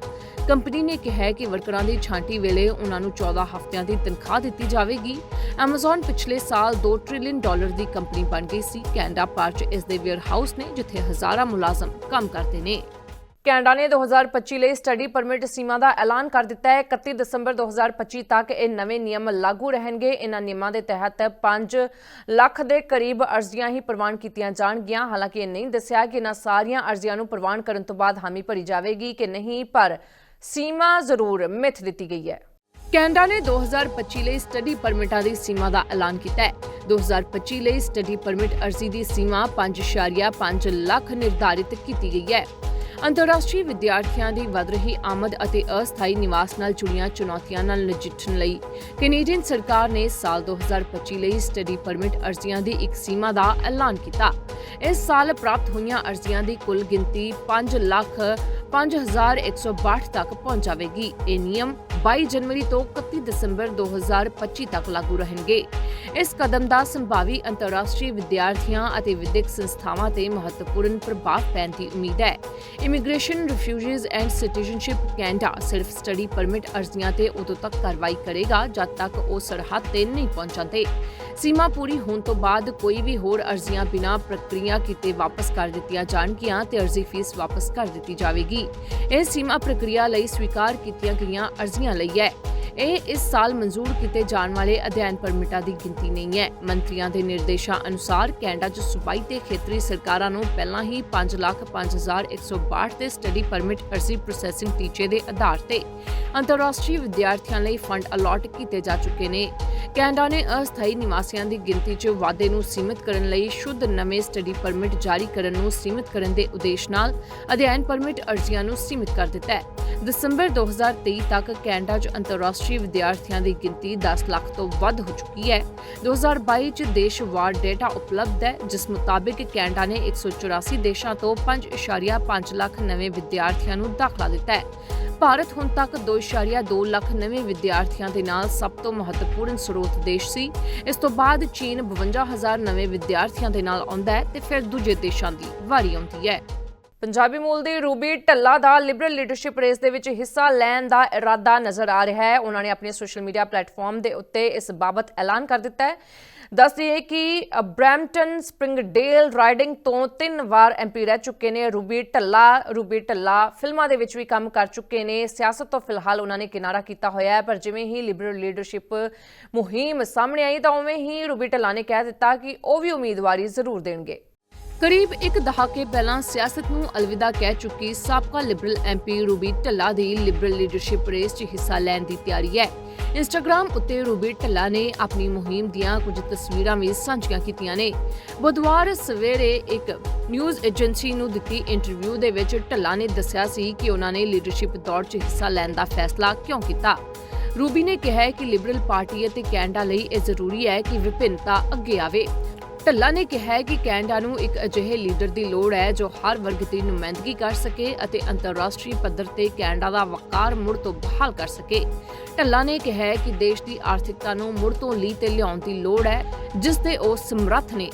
ਕੰਪਨੀ ਨੇ ਕਿਹਾ ਹੈ ਕਿ ਵਰਕਰਾਂ ਦੀ ਛਾਂਟੀ ਵੇਲੇ ਉਹਨਾਂ ਨੂੰ 14 ਹਫ਼ਤਿਆਂ ਦੀ ਤਨਖਾਹ ਦਿੱਤੀ ਜਾਵੇਗੀ। Amazon ਪਿਛਲੇ ਸਾਲ 2 ਟ੍ਰਿਲੀਅਨ ਡਾਲਰ ਦੀ ਕੰਪਨੀ ਬਣ ਗਈ ਸੀ। ਕੈਨੇਡਾ ਭਰ 'ਚ ਇਸ ਦੇ ਵੇਅਰ ਵੇਅਰਹਾਊਸ ਨੇ ਜਿੱਥੇ ਹਜ਼ਾਰਾਂ ਮੁਲਾਜ਼ਮ ਕੰਮ ਕਰਦੇ ਨੇ। ਕੈਨੇਡਾ ਨੇ 2025 ਲਈ ਸਟੱਡੀ ਪਰਮਿਟ ਸੀਮਾ ਦਾ ਐਲਾਨ ਕਰ ਦਿੱਤਾ ਹੈ। 31 ਦਸੰਬਰ 2025 ਤੱਕ ਇਹ ਨਵੇਂ ਨਿਯਮ ਲਾਗੂ ਰਹਿਣਗੇ। ਇਹਨਾਂ ਨਿਯਮਾਂ ਦੇ ਤਹਿਤ 5 ਲੱਖ ਦੇ ਕਰੀਬ ਅਰਜ਼ੀਆਂ ਹੀ ਪ੍ਰਵਾਨ ਕੀਤੀਆਂ ਜਾਣਗੀਆਂ। ਹਾਲਾਂਕਿ ਇਹ ਨਹੀਂ ਦੱਸਿਆ ਕਿ ਇਹਨਾਂ ਸਾਰੀਆਂ ਅਰਜ਼ੀਆਂ ਨੂੰ ਪ੍ਰਵਾਨ ਕਰਨ ਤੋਂ ਬਾਅਦ ਹਾਮੀ ਭਰੀ ਜਾਵੇਗੀ ਕਿ ਨਹੀਂ, ਪਰ ਸੀਮਾ ਜ਼ਰੂਰ ਮਿਥ ਦਿੱਤੀ ਗਈ ਹੈ। ਕੈਨੇਡਾ ਨੇ 2025 ਲਈ ਸਟੱਡੀ ਪਰਮਿਟਾਂ ਦੀ ਸੀਮਾ ਦਾ ਐਲਾਨ ਕੀਤਾ ਹੈ। 2025 ਲਈ ਸਟੱਡੀ ਪਰਮਿਟ ਅਰਜ਼ੀ ਦੀ ਸੀਮਾ 5.5 ਲੱਖ ਨਿਰਧਾਰਿਤ ਕੀਤੀ ਗਈ ਹੈ। ਅੰਤਰਰਾਸ਼ਟਰੀ ਵਿਦਿਆਰਥੀਆਂ ਦੀ ਵਧ ਰਹੀ ਆਮਦ ਅਤੇ ਅਸਥਾਈ ਨਿਵਾਸ ਨਾਲ ਜੁੜੀਆਂ ਚੁਣੌਤੀਆਂ ਨਾਲ ਨਜਿੱਠਣ ਲਈ ਕੈਨੇਡੀਅਨ ਸਰਕਾਰ ਨੇ ਸਾਲ 2025 ਲਈ ਸਟੱਡੀ ਪਰਮਿਟ ਅਰਜ਼ੀਆਂ ਦੀ ਇੱਕ ਸੀਮਾ ਦਾ ਐਲਾਨ ਕੀਤਾ। ਇਸ ਸਾਲ ਪ੍ਰਾਪਤ ਹੋਈਆਂ ਅਰਜ਼ੀਆਂ ਦੀ ਕੁੱਲ ਗਿਣਤੀ 5 ਲੱਖ 5162 ਤੱਕ ਪਹੁੰਚ ਜਾਵੇਗੀ। ਇਹ ਨਿਯਮ 22 ਜਨਵਰੀ ਤੋਂ 31 ਦਸੰਬਰ 2025 ਤੱਕ ਲਾਗੂ ਰਹਿਣਗੇ। ਇਸ ਕਦਮ ਦਾ ਸੰਭਾਵੀ ਅੰਤਰਰਾਸ਼ਟਰੀ ਵਿਦਿਆਰਥੀਆਂ ਅਤੇ ਵਿਦਿਅਕ ਸੰਸਥਾਵਾਂ ਤੇ ਮਹੱਤਵਪੂਰਨ ਪ੍ਰਭਾਵ ਪੈਣ ਦੀ ਉਮੀਦ ਹੈ। Immigration Refugees and Citizenship Canada ਸਿਰਫ ਸਟੱਡੀ ਪਰਮਿਟ ਅਰਜ਼ੀਆਂ ਤੇ ਉਦੋਂ ਤੱਕ ਕਾਰਵਾਈ ਕਰੇਗਾ ਜਦ ਤੱਕ ਉਹ ਸਰਹੱਦ ਤੇ ਨਹੀਂ ਪਹੁੰਚਾਂਦੇ ਸੀਮਾ ਪੂਰੀ ਹੋਣ ਤੋਂ ਬਾਅਦ ਕੋਈ ਵੀ ਹੋਰ ਅਰਜ਼ੀਆਂ ਬਿਨਾਂ ਪ੍ਰਕਿਰਿਆ ਕੀਤੇ ਵਾਪਸ ਕਰ ਦਿੱਤੀਆਂ ਜਾਣਗੀਆਂ ਤੇ ਅਰਜ਼ੀ ਫੀਸ ਵਾਪਸ ਕਰ ਦਿੱਤੀ ਜਾਵੇਗੀ। ਇਹ ਸੀਮਾ ਪ੍ਰਕਿਰਿਆ ਲਈ ਸਵੀਕਾਰ ਕੀਤੀਆਂ ਗਈਆਂ ਅਰਜ਼ੀਆਂ ਲਈ ਹੈ। ਇਹ ਇਸ ਸਾਲ ਮਨਜ਼ੂਰ ਕੀਤੇ ਜਾਣ ਵਾਲੇ ਅਧਿਐਨ ਪਰਮਿਟਾਂ ਦੀ ਗਿਣਤੀ ਨਹੀਂ ਹੈ। ਮੰਤਰੀਆਂ ਦੇ ਨਿਰਦੇਸ਼ਾਂ ਅਨੁਸਾਰ ਕੈਨੇਡਾ 'ਚ ਸੂਬਾਈ ਤੇ ਖੇਤਰੀ ਸਰਕਾਰਾਂ ਨੂੰ ਪਹਿਲਾਂ ਹੀ 5,5162 ਦੇ ਸਟੱਡੀ ਪਰਮਿਟ ਅਰਜ਼ੀ ਪ੍ਰੋਸੈਸਿੰਗ ਟੀਚੇ ਦੇ ਆਧਾਰ ਤੇ ਅੰਤਰਰਾਸ਼ਟਰੀ ਵਿਦਿਆਰਥੀਆਂ ਲਈ ਫੰਡ ਅਲਾਟ ਕੀਤੇ ਜਾ ਚੁੱਕੇ ਨੇ। ਕੈਨੇਡਾ ਨੇ ਅਸਥਾਈ ਨਿਵਾਸੀਆਂ ਦੀ ਗਿਣਤੀ 'ਚ ਵਾਧੇ ਨੂੰ ਸੀਮਿਤ ਕਰਨ ਲਈ ਸ਼ੁੱਧ ਨਵੇਂ ਸਟੱਡੀ ਪਰਮਿਟ ਜਾਰੀ ਕਰਨ ਨੂੰ ਸੀਮਿਤ ਕਰਨ ਦੇ ਉਦੇਸ਼ ਨਾਲ ਅਧਿਐਨ ਪਰਮਿਟ ਅਰਜ਼ੀਆਂ ਨੂੰ ਸੀਮਿਤ ਕਰ ਦਿੱਤਾ ਹੈ। ਦਸੰਬਰ 2023 ਤੱਕ ਕੈਨੇਡਾ 'ਚ ਅੰਤਰਰਾਸ਼ਟਰੀ ਵਿਦਿਆਰਥੀਆਂ ਦੀ ਗਿਣਤੀ 10 ਲੱਖ ਤੋਂ ਵੱਧ ਹੋ ਚੁੱਕੀ ਹੈ। 2022 'ਚ ਦੇਸ਼ਵਾਰ ਡੇਟਾ ਉਪਲਬਧ ਹੈ, ਜਿਸ ਮੁਤਾਬਿਕ ਕੈਨੇਡਾ ਨੇ 184 ਦੇਸ਼ਾਂ ਤੋਂ 5.5 ਲੱਖ ਨਵੇਂ ਵਿਦਿਆਰਥੀਆਂ ਨੂੰ ਦਾਖਲਾ ਦਿੱਤਾ ਹੈ। ਭਾਰਤ ਹੁਣ ਤੱਕ 2.2 ਲੱਖ ਨਵੇਂ ਵਿਦਿਆਰਥੀਆਂ ਦੇ ਨਾਲ ਸਭ ਤੋਂ ਮਹੱਤਵਪੂਰਨ ਸਰੋਤ ਦੇਸ਼ ਸੀ। ਇਸ ਤੋਂ ਬਾਅਦ ਚੀਨ 52000 ਨਵੇਂ ਵਿਦਿਆਰਥੀਆਂ ਦੇ ਨਾਲ ਆਉਂਦਾ ਹੈ ਤੇ ਫਿਰ ਦੂਜੇ ਦੇਸ਼ਾਂ ਦੀ ਵਾਰੀ ਆਉਂਦੀ ਹੈ। ਪੰਜਾਬੀ ਮੂਲ ਦੀ ਰੂਬੀ ਢੱਲਾ ਦਾ ਲਿਬਰਲ ਲੀਡਰਸ਼ਿਪ ਰੇਸ ਦੇ ਵਿੱਚ ਹਿੱਸਾ ਲੈਣ ਦਾ ਇਰਾਦਾ ਨਜ਼ਰ ਆ ਰਿਹਾ ਹੈ। ਉਹਨਾਂ ਨੇ ਆਪਣੇ ਸੋਸ਼ਲ ਮੀਡੀਆ ਪਲੇਟਫਾਰਮ ਦੇ ਉੱਤੇ ਇਸ ਬਾਬਤ ਐਲਾਨ ਕਰ ਦਿੱਤਾ ਹੈ। ਦੱਸ ਦਈਏ ਕਿ ਬ੍ਰੈਂਪਟਨ ਸਪ੍ਰਿੰਗਡੇਲ ਰਾਈਡਿੰਗ ਤੋਂ ਤਿੰਨ ਵਾਰ ਐਮਪੀ ਰਹਿ ਚੁੱਕੇ ਨੇ। ਰੂਬੀ ਢੱਲਾ ਰੂਬੀ ਢੱਲਾ ਫਿਲਮਾਂ ਦੇ ਵਿੱਚ ਵੀ ਕੰਮ ਕਰ ਚੁੱਕੇ ਨੇ। ਸਿਆਸਤ ਤੋਂ ਫਿਲਹਾਲ ਉਹਨਾਂ ਨੇ ਕਿਨਾਰਾ ਕੀਤਾ ਹੋਇਆ ਹੈ, ਪਰ ਜਿਵੇਂ ਹੀ ਲਿਬਰਲ ਲੀਡਰਸ਼ਿਪ ਮੁਹਿੰਮ ਸਾਹਮਣੇ ਆਈ ਤਾਂ ਉਵੇਂ ਹੀ ਰੂਬੀ ਢੱਲਾ ਨੇ ਕਹਿ ਦਿੱਤਾ ਕਿ ਉਹ ਵੀ ਉਮੀਦਵਾਰੀ ਜ਼ਰੂਰ ਦੇਣਗੇ। ਕਰੀਬ ਇੱਕ ਦਹਾਕੇ ਪਹਿਲਾਂ ਸਿਆਸਤ ਨੂੰ ਅਲਵਿਦਾ ਕਹਿ ਚੁੱਕੀ ਸਾਬਕਾ ਲਿਬਰਲ ਐਮਪੀ ਰੂਬੀ ਢੱਲਾ ਦੀ ਲਿਬਰਲ ਲੀਡਰਸ਼ਿਪ ਰੇਸ 'ਚ ਹਿੱਸਾ ਲੈਣ ਦੀ ਤਿਆਰੀ ਹੈ। ਇੰਸਟਾਗ੍ਰam ਉੱਤੇ ਰੂਬੀ ਢੱਲਾ ਨੇ ਆਪਣੀ ਮੁਹਿੰਮ ਦੀਆਂ ਕੁਝ ਤਸਵੀਰਾਂ ਵੀ ਸਾਂਝੀਆਂ ਕੀਤੀਆਂ ਨੇ। ਬੁੱਧਵਾਰ ਸਵੇਰੇ ਇੱਕ ਨਿਊਜ਼ ਏਜੰਸੀ ਨੂੰ ਦਿੱਤੀ ਇੰਟਰਵਿਊ ਦੇ ਵਿੱਚ ਢੱਲਾ ਨੇ ਦੱਸਿਆ ਸੀ ਕਿ ਉਹਨਾਂ ਨੇ ਲੀਡਰਸ਼ਿਪ ਦੌੜ 'ਚ ਹਿੱਸਾ ਲੈਣ ਦਾ ਫੈਸਲਾ ਕਿਉਂ ਕੀਤਾ। ਰੂਬੀ ਨੇ ਕਿਹਾ ਕਿ ਲਿਬਰਲ ਪਾਰਟੀ ਅਤੇ ਕੈਨੇਡਾ ਲਈ ਇਹ ਜ਼ਰੂਰੀ ਹੈ ਕਿ ਵਿਭਿੰਨਤਾ ਅੱਗੇ ਆਵੇ। ਢੱਲਾ ਨੇ ਕਿਹਾ ਕਿ ਕੈਨੇਡਾ ਨੂੰ ਇੱਕ ਅਜਿਹੇ ਲੀਡਰ ਦੀ ਲੋੜ ਹੈ ਜੋ ਹਰ ਵਰਗ ਦੀ ਨੁਮਾਇੰਦਗੀ ਕਰ ਸਕੇ ਅਤੇ ਅੰਤਰਰਾਸ਼ਟਰੀ ਪੱਧਰ ਤੇ ਕੈਨੇਡਾ ਦਾ ਵਕਾਰ ਮੁੜ ਤੋਂ ਬਹਾਲ ਕਰ ਸਕੇ। ਢੱਲਾ ਨੇ ਕਿਹਾ ਕਿ ਦੇਸ਼ ਦੀ ਆਰਥਿਕਤਾ ਨੂੰ ਮੁੜ ਤੋਂ ਲੀ ਤੇ ਲਿਆਉਣ ਦੀ ਲੋੜ ਹੈ, ਜਿਸ ਤੇ ਉਹ ਸਮਰੱਥ ਨੇ।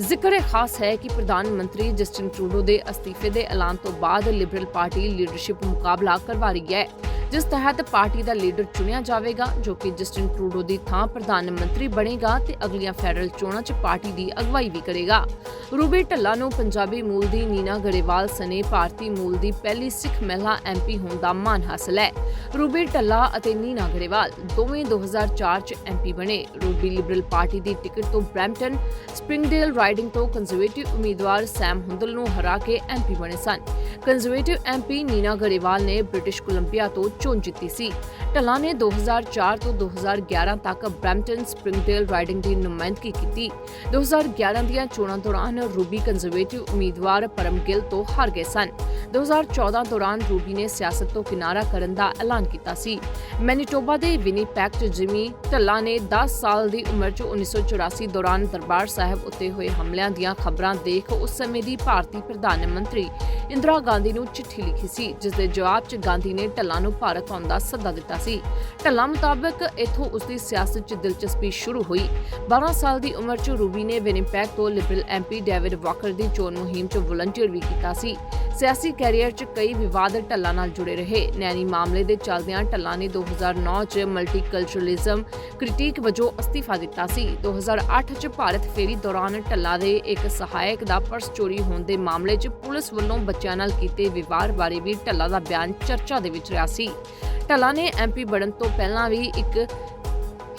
ਜ਼ਿਕਰ ਇਹ ਖਾਸ ਹੈ ਕਿ ਪ੍ਰਧਾਨ ਮੰਤਰੀ ਜਸਟਿਨ ਟਰੂਡੋ ਦੇ ਅਸਤੀਫੇ ਦੇ ਐਲਾਨ ਤੋਂ ਬਾਅਦ ਲਿਬਰਲ ਪਾਰਟੀ ਲੀਡਰਸ਼ਿਪ ਮੁਕਾਬਲਾ ਕਰਵਾ ਰਹੀ ਹੈ। ਜਿਸ ਤਹਿਤ ਪਾਰਟੀ ਦਾ ਲੀਡਰ ਚੁਣਿਆ ਜਾਵੇਗਾ, ਜੋ ਕਿ ਜਸਟਿਨ ਟਰੂਡੋ ਦੀ ਥਾਂ ਪ੍ਰਧਾਨ ਮੰਤਰੀ ਬਣੇਗਾ ਤੇ ਅਗਲੀਆਂ ਫੈਡਰਲ ਚੋਣਾਂ 'ਚ ਪਾਰਟੀ ਦੀ ਅਗਵਾਈ ਵੀ ਕਰੇਗਾ। ਰੂਬੀ ਢੱਲਾ ਨੂੰ ਪੰਜਾਬੀ ਮੂਲ ਦੀ ਨੀਨਾ ਗਰੇਵਾਲ ਸਨੇ ਭਾਰਤੀ ਮੂਲ ਦੀ ਪਹਿਲੀ ਸਿੱਖ ਮਹਿਲਾ ਐਮਪੀ ਹੋਣ ਦਾ ਮਾਣ ਹਾਸਲ ਹੈ। ਰੂਬੀ ਢੱਲਾ ਅਤੇ ਨੀਨਾ ਗਰੇਵਾਲ ਦੋਵੇਂ 2004 'ਚ ਐਮਪੀ ਬਣੇ। ਰੂਬੀ ਲਿਬਰਲ ਪਾਰਟੀ ਦੀ ਟਿਕਟ ਤੋਂ ਬ੍ਰੈਂਪਟਨ ਸਪ੍ਰਿੰਗਡੇਲ ਰਾਈਡਿੰਗ ਤੋਂ ਕੰਜ਼ਰਵੇਟਿਵ ਉਮੀਦਵਾਰ ਸੈਮ ਹੁੰਦਲ ਨੂੰ ਹਰਾ ਕੇ ਐਮਪੀ ਬਣੇ ਸਨ। ਕੰਜ਼ਰਵੇਟਿਵ ਐਮਪੀ ਨੀਨਾ ਗਰੇਵਾਲ ਨੇ ਬ੍ਰਿਟਿਸ਼ ਕੋਲੰਬੀਆ ਤੋਂ ਚੋਣ ਜਿੱਤੀ ਸੀ। ਢੱਲਾ ਨੇ 2004 ਤੋਂ 2011 ਤੱਕ ਬ੍ਰੈਂਪਟਨ ਸਪ੍ਰਿੰਗਡੇਲ ਰਾਈਡਿੰਗ ਦੀ ਨੁਮਾਇੰਦਗੀ ਕੀਤੀ। 2011 ਦੀਆਂ ਚੋਣਾਂ ਦੌਰਾਨ ਰੂਬੀ ਕੰਜ਼ਰਵੇਟਿਵ ਉਮੀਦਵਾਰ ਪਰਮ ਗਿੱਲ ਤੋਂ ਹਾਰ ਗਏ ਸਨ। 2014 ਦੌਰਾਨ ਰੂਬੀ ਨੇ ਸਿਆਸਤ ਤੋਂ ਕਿਨਾਰਾ ਕਰਨ ਦਾ ਐਲਾਨ ਕੀਤਾ ਸੀ। ਮੈਨੀਟੋਬਾ ਦੇ ਵਿਨੀਪੈਗ 'ਚ ਜਿਮੀ ਢੱਲਾ ਨੇ 10 ਸਾਲ ਦੀ ਉਮਰ 'ਚ 1984 ਦੌਰਾਨ ਦਰਬਾਰ ਸਾਹਿਬ ਉੱਤੇ ਹੋਏ ਹਮਲਿਆਂ ਦੀਆਂ ਖਬਰਾਂ ਦੇਖ ਉਸ ਸਮੇਂ ਦੀ ਭਾਰਤੀ ਪ੍ਰਧਾਨ ਮੰਤਰੀ ਇੰਦਰਾ ਗਾਂਧੀ ਨੂੰ ਚਿੱਠੀ ਲਿਖੀ ਸੀ ਜਿਸ ਦੇ ਜਵਾਬ 'ਚ ਗਾਂਧੀ ਨੇ ਢੱਲਾ ਨੂੰ ਭਾਰਤ ਆਉਣ ਦਾ ਸੱਦਾ ਦਿੱਤਾ ਸੀ। ਢੱਲਾ ਮੁਤਾਬਕ ਇਥੋਂ ਉਸ ਦੀ ਸਿਆਸਤ 'ਚ ਦਿਲਚਸਪੀ ਸ਼ੁਰੂ ਹੋਈ। 12 ਸਾਲ ਦੀ ਉਮਰ 'ਚ ਰੂਬੀ ਨੇ ਵਿਨੀਪੈਗ ਤੋਂ ਲਿਬਰਲ ਐਮਪੀ ਡੇਵਿਡ ਵਾਕਰ ਦੀ ਚੋਣ ਮੁਹਿੰਮ 'ਚ ਵਲੰਟੀਅਰ ਵੀ ਕੀਤਾ ਸੀ। ਸਿਆਸੀ ਕੈਰੀਅਰ 'ਚ ਕਈ ਵਿਵਾਦ ਢੱਲਾ ਨਾਲ ਜੁੜੇ ਰਹੇ। ਨੈਣੀ ਮਾਮਲੇ ਦੇ ਚੱਲਦਿਆਂ ਢੱਲਾ ਨੇ 2009 'ਚ ਮਲਟੀਕਲਚਰਲਿਜ਼ਮ ਕ੍ਰਿਟਿਕ ਵਜੋਂ ਅਸਤੀਫਾ ਦਿੱਤਾ ਸੀ। 2008 'ਚ ਭਾਰਤ ਫੇਰੀ ਦੌਰਾਨ ਢੱਲਾ ਦੇ ਇੱਕ ਸਹਾਇਕ ਦਾ ਪਰਸ ਚੋਰੀ ਹੋਣ ਦੇ ਮਾਮਲੇ 'ਚ ਪੁਲਿਸ ਵੱਲੋਂ ਬੱਚਿਆਂ ਨਾਲ ਕੀਤੇ ਵਿਵਾਦ ਬਾਰੇ ਵੀ ਢੱਲਾ ਦਾ ਬਿਆਨ ਚਰਚਾ ਦੇ ਵਿੱਚ ਰਿਹਾ ਸੀ। ਢੱਲਾ ਨੇ ਐਮਪੀ ਬਣਨ ਤੋਂ ਪਹਿਲਾਂ ਵੀ ਇੱਕ